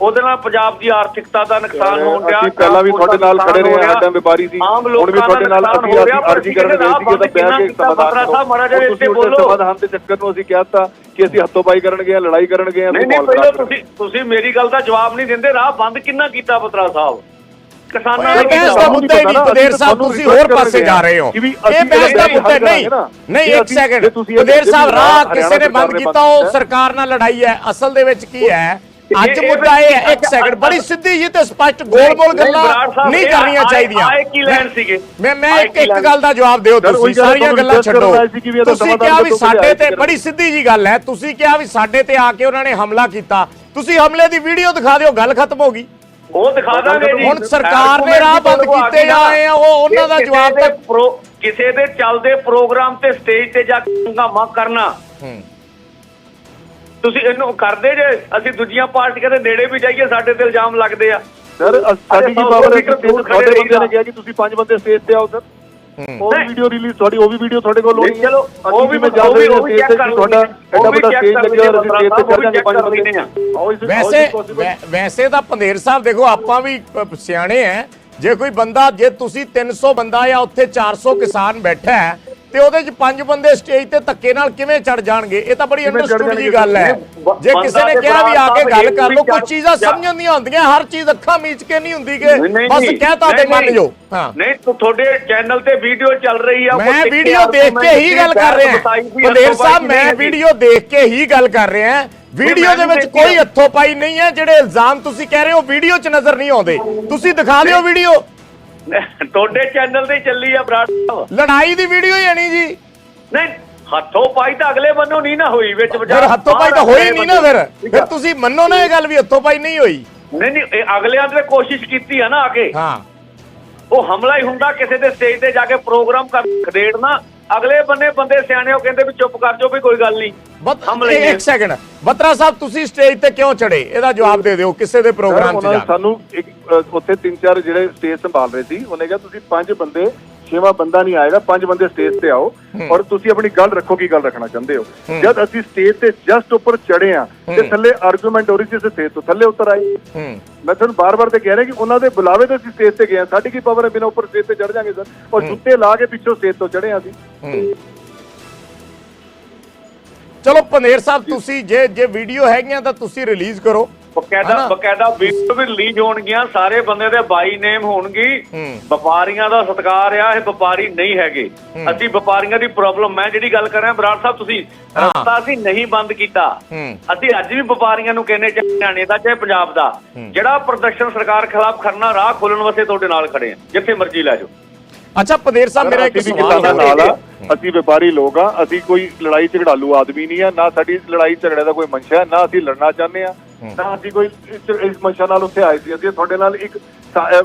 ਉਹਦੇ ਨਾਲ ਪੰਜਾਬ ਦੀ ਆਰਥਿਕਤਾ ਦਾ ਨੁਕਸਾਨ ਹੋਣ ਡਿਆ ਅਸੀਂ ਪਹਿਲਾਂ ਵੀ ਤੁਹਾਡੇ ਨਾਲ ਖੜੇ ਰਹੇ ਹਾਂ ਐਡਮ ਵਪਾਰੀ ਸੀ ਹੁਣ ਵੀ ਤੁਹਾਡੇ ਨਾਲ ਦਾ ਅਸੀਂ ਹੋ ਰਿਹਾ, ਅਰਜੀ ਕਰਨ ਗਏ ਸੀ ਕਿ ਉਹਦਾ ਬੈਠ ਕੇ ਬਤਰਾ ਸਾਹਿਬ ਸਮਾਧਾਨ ਇੱਥੇ ਬੋਲੋ। ਸਮਾਧਾਨ ਦੇ ਚੱਕਰ ਨੂੰ ਅਸੀਂ ਕਹਿਤਾ ਕਿ ਅਸੀਂ ਹੱਥੋਂ ਪਾਈ ਕਰਨ ਗਏ ਹਾਂ ਲੜਾਈ ਕਰਨ ਗਏ ਹਾਂ ਨਹੀਂ ਅਸੀਂ ਨਹੀਂ ਪਹਿਲਾਂ ਤੁਸੀਂ ਤੁਸੀਂ ਮੇਰੀ ਗੱਲ ਦਾ ਜਵਾਬ ਨਹੀਂ ਦਿੰਦੇ ਰਾਹ ਬੰਦ ਕਿੰਨਾ ਕੀਤਾ ਬਤਰਾ ਸਾਹਿਬ? ਕਿਸਾਨਾਂ ਨੂੰ ਬਹਿਸ ਦਾ ਮੁੱਦਾ ਹੀ ਨਹੀਂ ਪਦੇਰ ਸਾਹਿਬ ਤੁਸੀਂ ਹੋਰ ਪਾਸੇ ਜਾ ਰਹੇ ਹੋ। ਇਹ ਬਹਿਸ ਦਾ ਮੁੱਦਾ ਨਹੀਂ। ਨਹੀਂ ਇੱਕ ਸੈਕਿੰਡ ਪਦੇਰ ਸਾਹਿਬ ਰਾਹ ਕਿਸੇ ਨੇ ਬੰਦ ਕੀਤਾ ਉਹ। ਸਰਕਾਰ ਨਾਲ ਲੜਾਈ ਹੈ। ਅਸਲ ਦੇ ਵਿੱਚ ਕੀ ਹੈ? ਅੱਜ ਮੁੱਦਾ ਇਹ ਹੈ। ਇੱਕ ਸੈਕਿੰਡ ਬੜੀ ਸਿੱਧੀ ਜੀ ਤੇ ਸਪਸ਼ਟ ਗੋਲ-ਮੋਲ ਗੱਲਾਂ ਨਹੀਂ ਕਰਨੀਆਂ ਚਾਹੀਦੀਆਂ। ਮੈਂ ਮੈਂ ਇੱਕ ਇੱਕ? ਗੱਲ ਦਾ ਜਵਾਬ ਦਿਓ। ਤੁਸੀਂ ਸਾਰੀਆਂ ਗੱਲਾਂ ਛੱਡੋ। ਤੁਸੀਂ ਕਿਹਾ ਵੀ ਸਾਡੇ ਤੇ। ਬੜੀ ਸਿੱਧੀ ਜੀ ਗੱਲ ਹੈ। ਤੁਸੀਂ ਕਿਹਾ ਵੀ ਸਾਡੇ ਤੇ ਆ ਕੇ ਉਹਨਾਂ ਨੇ ਹਮਲਾ ਕੀਤਾ। ਤੁਸੀਂ ਹਮਲੇ ਦੀ ਵੀਡੀਓ ਦਿਖਾ ਦਿਓ ਗੱਲ ਖਤਮ ਹੋ ਗਈ। ਉਹ ਦਿਖਾ ਦਾਂਗੇ ਜੀ। ਹੁਣ ਸਰਕਾਰ ਨੇ ਰਾਹ ਬੰਦ ਕੀਤੇ ਜਾ ਰਹੇ ਆ, ਉਹ ਉਹਨਾਂ ਦਾ ਕਿਸੇ ਜਵਾਬ ਦੇ ਤੱਕ- ਕਿਸੇ ਦੇ ਚੱਲਦੇ ਪ੍ਰੋਗਰਾਮ ਤੇ ਸਟੇਜ ਤੇ ਜਾ ਕੇ ਹੰਗਾਮਾ ਕਰਨਾ। ਤੁਸੀਂ ਇਹਨੂੰ ਕਰਦੇ ਜੇ ਅਸੀਂ ਦੂਜੀਆਂ ਪਾਰਟੀਆਂ ਦੇ ਨੇੜੇ ਵੀ ਜਾਈਏ ਸਾਡੇ ਤੇ ਇਲਜ਼ਾਮ ਲੱਗਦੇ ਆ। ਸਰ ਸਾਡੀ ਸੌ ਪਾਵਰ ਹੈ ਕਿ ਤੁਹਾਡੇ ਬੰਦੇ। ਨੇ ਕਿਹਾ ਕਿ ਤੁਸੀਂ ਪੰਜ ਬੰਦੇ ਸਟੇਜ ਤੇ ਆਓ ਸਰ। ਉਹ। ਵੀਡੀਓ ਰਿਲੀਜ਼ ਤੁਹਾਡੀ ਉਹ ਵੀ ਵੀਡੀਓ ਤੁਹਾਡੇ ਕੋਲ ਹੋਣੀ ਚਲੋ ਉਹ ਵੀ ਮੈਂ ਜਾ ਰਹੇ ਸਟੇਜ ਚੈੱਕ ਤੇ ਕਰ ਤੁਹਾਡਾ ਐਡਾ ਵੱਡਾ ਸਟੇਜ ਲੱਗਿਆ ਔਰ ਲੈਂਦੇ ਅਸੀਂ ਸਟੇਜ ਤੇ ਚੜ ਜਾਾਂਗੇ ਪੰਜ ਬੰਦੇ ਆ। ਵੈਸੇ ਵੈਸੇ ਤਾਂ ਪੰਦੇਰ ਸਾਹਿਬ ਦੇਖੋ ਆਪਾਂ ਵੀ ਸਿਆਣੇ ਐ ਜੇ ਕੋਈ ਬੰਦਾ ਜੇ ਤੁਸੀਂ 300 ਬੰਦਾ ਜਾਂ ਉੱਥੇ 400 ਕਿਸਾਨ ਬੈਠਾ ਹੈ ਤੇ ਉਹਦੇ ਚ ਪੰਜ ਬੰਦੇ ਸਟੇਜ ਤੇ ਧੱਕੇ ਨਾਲ ਕਿਵੇਂ ਚੜ ਜਾਣਗੇ ਇਹ ਤਾਂ ਬੜੀ ਅੰਡਰਸਟੂਡ ਜਾਣਗੇ? ਗੱਲ ਹੈ ਜੇ ਕਿਸੇ ਨੇ ਕਿਹਾ ਵੀ ਆ ਕੇ ਗੱਲ ਕਰ ਲਓ ਕੁਝ ਚੀਜ਼ਾਂ ਸਮਝਣ ਦੀਆਂ ਹੁੰਦੀਆਂ ਹਰ ਚੀਜ਼ ਅੱਖਾਂ ਮੀਚ ਕੇ ਨਹੀਂ ਹੁੰਦੀ ਕਿ ਬਸ। ਕਹਿਤਾ ਤੇ ਮੰਨ। ਜਾਓ ਹਾਂ ਨਹੀਂ ਤੁਹਾਡੇ ਚੈਨਲ ਤੇ ਵੀਡੀਓ ਚੱਲ ਰਹੀ ਆ ਮੈਂ ਵੀਡੀਓ ਦੇਖ ਕੇ ਹੀ ਗੱਲ ਕਰ ਰਿਹਾ ਹੱਥੋਂ ਸਾਹਿਬ ਮੈਂ। ਵੀਡੀਓ ਦੇਖ ਕੇ ਹੀ ਗੱਲ ਕਰ ਰਿਹਾ ਵੀਡੀਓ ਦੇ ਵਿੱਚ ਕੋਈ। ਹੱਥੋਂ ਪਾਈ ਨਹੀਂ ਹੈ ਜਿਹੜੇ ਇਲਜ਼ਾਮ ਤੁਸੀਂ ਕਹਿ ਰਹੇ ਹੋ ਵੀਡੀਓ 'ਚ ਨਜ਼ਰ ਨਹੀਂ ਆਉਂਦੇ ਤੁਸੀਂ ਦਿਖਾ ਦਿਓ ਵੀਡੀਓ ਤੁਹਾਡੇ ਚੈਨਲ ਤੇ ਚੱਲੀ ਆ ਬਰਾੜ ਸਾਹਿਬ। ਲੜਾਈ ਦੀ ਵੀਡੀਓ ਹੀ ਨਹੀਂ ਜੀ। ਨਹੀਂ ਹੱਥੋਂ ਪਾਈ ਤਾਂ ਅਗਲੇ ਬੰਨੋਂ ਨਹੀਂ ਨਾ ਹੋਈ ਵਿੱਚ ਫਿਰ ਹੱਥੋਂ ਪਾਈ ਤਾਂ ਹੋਈ ਨਹੀਂ ਨਾ ਫਿਰ। ਫਿਰ। ਤੁਸੀਂ ਮੰਨੋ ਨਾ ਇਹ ਗੱਲ ਵੀ ਹੱਥੋਂ ਪਾਈ ਨਹੀਂ ਹੋਈ। ਨਹੀਂ ਨਹੀਂ ਇਹ ਅਗਲਿਆਂ ਨੇ ਕੋਸ਼ਿਸ਼ ਕੀਤੀ ਆ ਨਾ ਆ ਕੇ। ਹਾਂ। ਉਹ ਹਮਲਾ ਹੀ ਹੁੰਦਾ ਕਿਸੇ ਦੇ ਸਟੇਜ ਤੇ ਜਾ ਕੇ ਪ੍ਰੋਗਰਾਮ ਕਰ ਖਦੇੜਨਾ ਅਗਲੇ ਬੰਨੇ ਬੰਦੇ ਸਿਆਣੇ ਉਹ ਕਹਿੰਦੇ ਵੀ ਚੁੱਪ ਕਰ ਜਾਓ ਵੀ ਕੋਈ ਗੱਲ ਨਹੀਂ। ਇੱਕ- ਸੈਕਿੰਡ ਬਤਰਾ ਸਾਹਿਬ ਤੁਸੀਂ ਸਟੇਜ ਤੇ ਕਿਉਂ ਚੜੇ? ਇਹਦਾ ਜਵਾਬ ਦੇ ਦਿਓ ਕਿਸੇ ਦੇ ਪ੍ਰੋਗਰਾਮ 'ਚ ਜਾ। ਸਾਨੂੰ ਇੱਕ ਉੱਥੇ ਤਿੰਨ ਚਾਰ ਜਿਹੜੇ ਸਟੇਜ ਸੰਭਾਲ ਰਹੇ ਸੀ ਉਹਨੇ ਕਿਹਾ ਤੁਸੀਂ ਪੰਜ ਬੰਦੇ ਛੇਵਾਂ ਬੰਦਾ ਨਹੀਂ ਆਏਗਾ ਪੰਜ ਬੰਦੇ ਸਟੇਜ ਤੇ ਆਓ ਔਰ ਤੁਸੀਂ ਆਪਣੀ ਗੱਲ ਰੱਖੋ ਕੀ ਗੱਲ ਰੱਖਣਾ ਚਾਹੁੰਦੇ ਹੋ। ਜਦ ਅਸੀਂ ਸਟੇਜ ਤੇ ਜਸਟ ਉੱਪਰ ਚੜੇ ਆ ਤੇ ਥੱਲੇ ਆਰਗੂਮੈਂਟ ਹੋ ਰਹੀ ਸੀ ਸਟੇਜ ਤੋਂ ਥੱਲੇ ਉਤਰ ਆਏ। ਮੈਂ ਤੁਹਾਨੂੰ ਬਾਰ-ਬਾਰ ਤੇ ਕਹਿ ਰਿਹਾ ਕਿ ਉਹਨਾਂ ਦੇ ਬੁਲਾਵੇ ਤੇ ਅਸੀਂ ਸਟੇਜ ਤੇ ਗਏ ਹਾਂ। ਸਾਡੀ ਕੀ ਪਾਵਰ ਹੈ? ਬਿਨਾਂ ਉੱਪਰ ਸਟੇਜ ਤੇ ਚੜ ਜਾਾਂਗੇ ਸਰ ਔਰ ਜੁੱਤੇ ਲਾ ਕੇ ਪਿੱਛੋਂ ਸਟੇਜ ਤੋਂ ਚੜੇ ਹਾਂ ਅਸੀਂ। ਚਲੋ ਪੰਦੇਰ ਸਾਹਿਬ ਤੁਸੀਂ ਜੇ ਜੇ ਵੀਡੀਓ ਹੈਗੀਆਂ ਤਾਂ ਤੁਸੀਂ ਰਿਲੀਜ਼ ਕਰੋ। ਬਕਾਇਦਾ? ਬਕਾਇਦਾ ਵੀਡੀਓ ਵੀ ਰਿਲੀਜ਼ ਹੋਣਗੀਆਂ ਸਾਰੇ ਬੰਦੇ ਦੇ ਬਾਈ ਨੇਮ ਹੋਣਗੀ। ਵਪਾਰੀਆਂ ਦਾ ਸਤਿਕਾਰ ਆ ਇਹ ਵਪਾਰੀ ਨਹੀਂ ਹੈਗੇ ਅਸੀਂ ਵਪਾਰੀਆਂ ਦੀ ਪ੍ਰੋਬਲਮ ਮੈਂ ਜਿਹੜੀ ਗੱਲ ਕਰ ਰਿਹਾ ਬਰਾੜ ਸਾਹਿਬ ਤੁਸੀਂ। ਰਸਤਾ ਅਸੀਂ ਨਹੀਂ ਬੰਦ ਕੀਤਾ। ਅਸੀਂ ਅੱਜ ਵੀ ਵਪਾਰੀਆਂ ਨੂੰ ਕਹਿੰਦੇ ਚਾਹੇ ਹਰਿਆਣੇ ਦਾ ਚਾਹੇ ਪੰਜਾਬ ਦਾ ਜਿਹੜਾ ਪ੍ਰਦਰਸ਼ਨ ਸਰਕਾਰ ਖਿਲਾਫ ਕਰਨਾ ਰਾਹ ਖੋਲਣ ਵਾਸਤੇ ਤੁਹਾਡੇ ਨਾਲ ਖੜੇ ਆ ਜਿੱਥੇ ਮਰਜ਼ੀ ਲੈ ਜਾਓ ਅੱਛਾ ਪੰਦੇਰ ਸਾਹਿਬ ਮੇਰਾ ਇੱਕ ਸਵਾਲ ਹੈ ਨਾਲ ਆ ਅਸੀਂ ਵਪਾਰੀ ਲੋਕ ਆ ਅਸੀਂ ਕੋਈ ਲੜਾਈ ਝਗੜਾਲੂ ਆਦਮੀ ਨਹੀਂ ਆ ਨਾ ਸਾਡੀ ਲੜਾਈ ਝਗੜੇ ਦਾ ਕੋਈ ਮਨਸ਼ਾ ਹੈ ਨਾ ਅਸੀਂ ਲੜਨਾ ਚਾਹੁੰਦੇ ਆ ਨਾ ਅਸੀਂ ਕੋਈ ਇਸ- ਮਨਸ਼ਾ ਨਾਲ ਉੱਥੇ ਆਏ ਸੀ। ਅਸੀਂ ਤੁਹਾਡੇ ਨਾਲ ਇੱਕ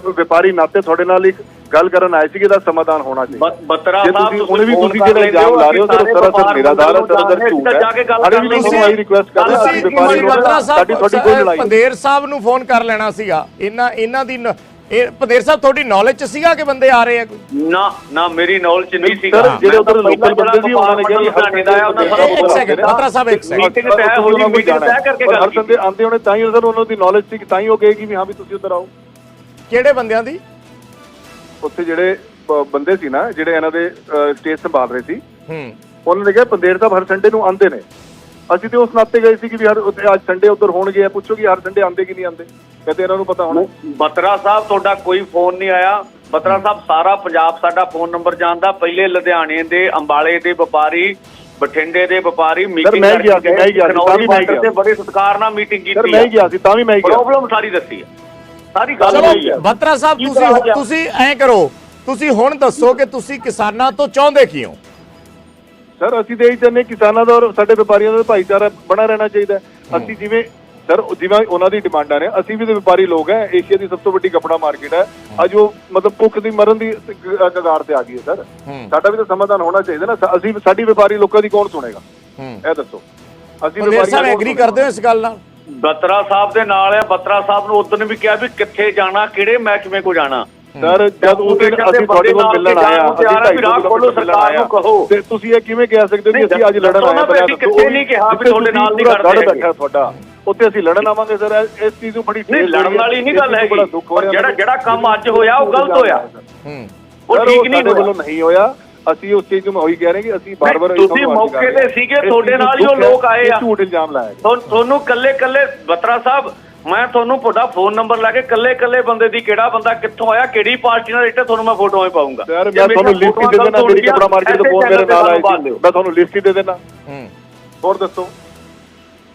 ਵਪਾਰੀ ਨਾਤੇ ਤੁਹਾਡੇ ਨਾਲ ਇੱਕ ਗੱਲ ਕਰਨ ਆਏ ਸੀ ਕਿ ਇਹਦਾ ਸਮਾਧਾਨ ਹੋਣਾ ਚਾਹੀਦਾ। ਬੱਤਰਾ ਸਾਹਿਬ ਤੁਸੀਂ ਉਹਨੇ ਵੀ ਤੁਸੀਂ ਜਿਹੜਾ ਇਲਜ਼ਾਮ ਲਾ ਰਹੇ ਹੋ ਤੇ ਸਰਾਸਰ ਸਾਰੇ ਨਿਰਾਦਾਰ ਹੈ ਸਰਾਸਰ ਝੂਠ ਹੈ। ਜਾ ਕੇ ਗੱਲ ਅਰੇ ਵੀ ਤੁਹਾਨੂੰ ਆਈ ਰਿਕੁਐਸਟ ਕਰ ਰਹੇ ਅਸੀਂ ਵਪਾਰੀ ਸਾਡੀ ਤੁਹਾਡੀ ਕੋਈ ਲੜਾਈ ਨਹੀਂ। ਪੰਦੇਰ ਸਾਹਿਬ ਨੂੰ ਫੋਨ ਕਰ ਲੈਣਾ ਸੀਗਾ। ਇਹਨਾਂ ਇਹਨਾਂ ਦੀ ਇਹ ਪੰਦੇਰ ਸਾਹਿਬ ਤੁਹਾਡੀ ਨੌਲੇਜ ਚ ਸੀਗਾ ਕਿ ਬੰਦੇ ਆ ਰਹੇ ਆ ਕੋਈ? ਨਾ ਨਾ ਮੇਰੀ ਨੌਲੇਜ ਨਹੀਂ ਸੀਗਾ। ਸਰ, ਜਿਹੜੇ ਉੱਧਰ local ਬੰਦੇ ਸੀ, ਉਹਨਾਂ ਨੇ ਕਿਹਾ ਜੀ ਹਰ ਹਰਿਆਣੇ ਦਾ ਆ, ਉਹਨਾਂ ਸਾਰਾ ਇੱਕ ਰਿਹਾ। ਬਤਰਾ ਸਾਹਿਬ, ਇੱਕ second। ਮੀਟਿੰਗ ਤੈਅ ਹੋਈ ਮੀਟਿੰਗ ਤੈਅ ਕਰਕੇ ਗੱਲ ਹਰ ਬੰਦੇ ਆਂਦੇ ਹੋਣੇ ਤਾਂ ਹੀ ਸਰ ਉਹਨਾਂ ਦੀ ਨੌਲੇਜ ਸੀ ਕਿ ਤਾਂ ਹੀ ਉਹ ਕਹੇਗੀ ਵੀ ਹਾਂ ਵੀ ਤੁਸੀਂ ਉੱਧਰ ਆਓ। ਕਿਹੜੇ ਬੰਦਿਆਂ ਦੀ? ਉੱਥੇ ਜਿਹੜੇ ਬੰਦੇ ਸੀ ਨਾ ਜਿਹੜੇ ਇਹਨਾਂ ਦੇ ਸਟੇਜ ਸੰਭਾਲ ਰਹੇ ਸੀ ਹੂੰ। ਉਹਨਾਂ ਨੇ ਕਿਹਾ ਪੰਦੇਰ ਸਾਹਿਬ ਹਰ ਸੰਡੇ ਨੂੰ ਆਉਂਦੇ ਨੇ। ਅਸੀਂ ਤੇ ਉਸ ਨਾਤੇ ਗਏ ਸੀ ਕਿ ਵੀ ਹਰ ਉੱਥੇ ਅੱਜ ਸੰਡੇ ਉੱਧਰ ਹੋਣਗੇ ਪੁੱਛੋ ਕਿ ਹਰ ਸੰਡੇ ਆਉਂਦੇ ਕਿ ਨਹੀਂ ਆਉਂਦੇ ਕਹਿੰਦੇ ਇਹਨਾਂ ਨੂੰ ਪਤਾ ਹੋਣਾ। ਬਤਰਾ ਸਾਹਿਬ ਤੁਹਾਡਾ ਕੋਈ ਫੋਨ ਨਹੀਂ ਆਇਆ। ਬਤਰਾ ਸਾਹਿਬ ਸਾਰਾ ਪੰਜਾਬ ਸਾਡਾ ਫੋਨ ਨੰਬਰ ਜਾਣਦਾ। ਪਹਿਲੇ ਲੁਧਿਆਣੇ ਦੇ ਅੰਬਾਲੇ ਦੇ ਵਪਾਰੀ ਬਠਿੰਡੇ ਦੇ ਵਪਾਰੀ ਮੀਟਿੰਗ ਮੈਂ ਗਿਆ ਸੀ, ਮੈਂ ਗਿਆ ਸੀ, ਤਾਂ ਵੀ ਮੈਂ ਗਿਆ। ਤੇ ਬੜੇ ਸਤਿਕਾਰ ਨਾਲ ਮੀਟਿੰਗ ਸਰ ਕੀਤੀ ਮੈਂ ਹੀ ਗਿਆ ਸੀ ਤਾਂ ਵੀ ਮੈਂ ਗਿਆ। ਪ੍ਰੋਬਲਮ ਸਾਰੀ ਦੱਸੀ ਹੈ ਸਾਰੀ ਗੱਲ ਹੋਈ ਹੈ ਬਤਰਾ ਸਾਹਿਬ ਤੁਸੀਂ? ਤੁਸੀਂ ਐਂ ਕਰੋ ਤੁਸੀਂ ਹੁਣ ਦੱਸੋ ਕਿ ਤੁਸੀਂ ਕਿਸਾਨਾਂ ਤੋਂ ਚਾਹੁੰਦੇ ਕੀ ਹੋ? ਸਰ ਅਸੀਂ ਤੇ ਇਹੀ ਚਾਹੁੰਦੇ ਕਿਸਾਨਾਂ ਦਾ ਔਰ ਸਾਡੇ ਵਪਾਰੀਆਂ ਦਾ ਭਾਈਚਾਰਾ ਬਣਾ ਰਹਿਣਾ ਚਾਹੀਦਾ। ਅਸੀਂ ਜਿਵੇਂ ਸਰ ਜਿਵੇਂ ਉਹਨਾਂ ਦੀ ਡਿਮਾਂਡਾਂ ਨੇ ਅਸੀਂ ਵੀ ਤੇ ਵਪਾਰੀ ਲੋਕ ਹੈ ਏਸ਼ੀਆ ਦੀ ਸਭ ਤੋਂ ਵੱਡੀ ਕਪੜਾ ਮਾਰਕੀਟ ਹੈ। ਅੱਜ ਉਹ ਮਤਲਬ ਭੁੱਖ ਦੀ ਮਰਨ ਦੀ ਕਗਾਰ ਤੇ ਆ ਗਈ ਹੈ ਸਰ। ਸਾਡਾ ਵੀ ਤਾਂ ਸਮਾਧਾਨ ਹੋਣਾ ਚਾਹੀਦਾ ਨਾ। ਅਸੀਂ ਸਾਡੀ ਵਪਾਰੀ ਲੋਕਾਂ ਦੀ ਕੌਣ ਸੁਣੇਗਾ? ਇਹ ਦੱਸੋ। ਅਸੀਂ ਸਾਹਿਬ ਕੌਣ ਐਗਰੀ? ਕਰਦੇ ਹੋ ਇਸ ਗੱਲ ਨਾਲ? ਬਤਰਾ ਸਾਹਿਬ ਦੇ ਨਾਲ ਹੈ ਬਤਰਾ ਸਾਹਿਬ ਨੂੰ ਉਦੋਂ ਵੀ ਕਿਹਾ ਵੀ ਕਿੱਥੇ ਜਾਣਾ ਕਿਹੜੇ ਮਹਿਕਮੇ ਕੋ ਜਾਣਾ। ਸਰ ਜਦ ਉਹ ਦਿਨ ਅਸੀਂ ਤੁਹਾਡੇ ਕੋਲ ਮਿਲਣ ਆਇਆ ਅਸੀਂ ਢਾਈ ਰਾਹ ਖੋਲੋ ਸਰਕਾਰ ਨੂੰ ਕਹੋ। ਤੇ ਤੁਸੀਂ ਇਹ ਕਿਵੇਂ ਕਹਿ ਸਕਦੇ ਹੋ ਕਿ ਅਸੀਂ ਅੱਜ ਲੜਨ ਆਏ ਹਾਂ? ਅਸੀਂ ਕਿੱਥੇ ਨਹੀਂ ਕਿਹਾ ਵੀ ਤੁਹਾਡੇ ਨਾਲ ਨਹੀਂ ਕਰਦੇ। ਬੈਠਾ ਤੁਹਾਡਾ। ਉੱਥੇ ਅਸੀਂ ਲੜਨ ਆਵਾਂਗੇ ਸਰ। ਇਸ ਚੀਜ਼ ਨੂੰ ਬੜੀ ਨਹੀਂ ਲੜਨ ਵਾਲੀ ਨਹੀਂ ਗੱਲ ਹੈਗੀ। ਜਿਹੜਾ। ਜਿਹੜਾ ਕੰਮ ਅੱਜ ਹੋਇਆ ਉਹ ਗਲਤ ਹੋਇਆ। ਹੂੰ। ਉਹ ਠੀਕ ਨਹੀਂ ਹੋਇਆ। ਨਹੀਂ ਹੋਇਆ। ਅਸੀਂ ਉਸ ਚੀਜ਼ ਨੂੰ ਉਹੀ ਕਹਿ ਰਹੇ ਕਿ ਅਸੀਂ ਬਾਰ-ਬਾਰ ਤੁਸੀਂ ਮੌਕੇ ਤੇ ਸੀਗੇ, ਤੁਹਾਡੇ ਨਾਲ ਹੀ ਉਹ ਲੋਕ ਆਏ ਆ। ਝੂਠ ਇਲਜ਼ਾਮ ਲਾਇਆ ਤੁਹਾਨੂੰ ਕੱਲੇ ਕੱਲੇ ਬਤਰਾ ਸਾਹਿਬ ਮੈਂ ਤੁਹਾਨੂੰ ਤੁਹਾਡਾ ਫੋਨ ਨੰਬਰ ਲਾ ਕੇ ਕੱਲੇ ਕੱਲੇ ਬੰਦੇ ਦੀ ਕਿਹੜਾ ਬੰਦਾ ਕਿੱਥੋਂ ਆਇਆ ਕਿਹੜੀ ਪਾਰਟੀ ਨਾਲ ਰਿਟੇ ਤੁਹਾਨੂੰ ਮੈਂ ਫੋਟੋਆਂ ਹੀ ਪਾਉਂਗਾ ਮੈਂ ਤੁਹਾਨੂੰ ਲਿਸਟ ਹੀ ਦੇ ਦੇਣਾ ਮੇਰੀ ਕਪੜਾ ਮਾਰਕੀਟ ਤੋਂ ਫੋਨ ਮੇਰੇ ਨਾਲ ਆਏ ਬਾਅਦ ਸੀ ਦਿਓ। ਮੈਂ ਤੁਹਾਨੂੰ ਲਿਸਟ ਹੀ ਦੇ ਦੇਣਾ। ਹੂੰ। ਹੋਰ ਦੱਸੋ।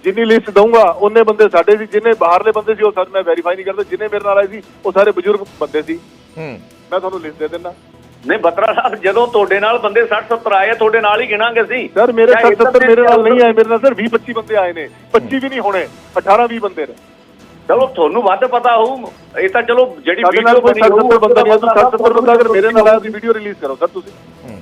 ਜਿੰਨੀ ਲਿਸਟ ਦਊਂਗਾ ਉਹਨੇ ਬੰਦੇ ਸਾਡੇ ਸੀ ਜਿੰਨੇ ਬਾਹਰਲੇ ਬੰਦੇ ਸੀ ਉਹ ਸਰ ਮੈਂ ਵੈਰੀਫਾਈ ਨਹੀਂ ਕਰਦਾ ਜਿੰਨੇ ਮੇਰੇ ਨਾਲ ਆਏ ਸੀ ਉਹ ਸਾਰੇ ਬਜ਼ੁਰਗ ਬੰਦੇ ਸੀ। ਹੂੰ। ਮੈਂ ਤੁਹਾਨੂੰ ਲਿਸਟ ਦੇ ਦੇਣਾ ਨਹੀਂ ਬਤਰਾ ਸਾਹਿਬ ਜਦੋਂ ਤੁਹਾਡੇ ਨਾਲ ਬੰਦੇ 60 70 ਆਏ ਆ, ਤੁਹਾਡੇ ਨਾਲ ਹੀ ਗਿਣਾਂਗੇ ਸੀ ਸਰ ਮੇਰੇ ਚਾਹੇ 60 70 ਇੱਧਰ ਮੇਰੇ ਨਾਲ ਨਹੀਂ ਆਏ ਮੇਰੇ ਨਾਲ ਸਰ 20 25 ਬੰਦੇ ਆਏ ਨੇ। 25 ਵੀ ਨਹੀਂ ਹੋਣੇ 18 20 ਬੰਦੇ ਨੇ। ਚਲੋ ਤੁਹਾਨੂੰ ਵੱਧ ਪਤਾ ਹੋਊ ਇਹ ਤਾਂ ਚਲੋ ਜਿਹੜੀ ਵੀਡੀਓ ਕੋਈ 60 70 ਬੰਦਾ ਨਹੀਂ ਆ ਤੁਸੀਂ 60 70 ਬੰਦਾ ਅਗਰ ਮੇਰੇ ਨਾਲ ਆਇਆ ਤੁਸੀਂ ਵੀਡੀਓ ਰਿਲੀਜ਼ ਕਰੋ ਸਰ ਤੁਸੀਂ। ਹੂੰ।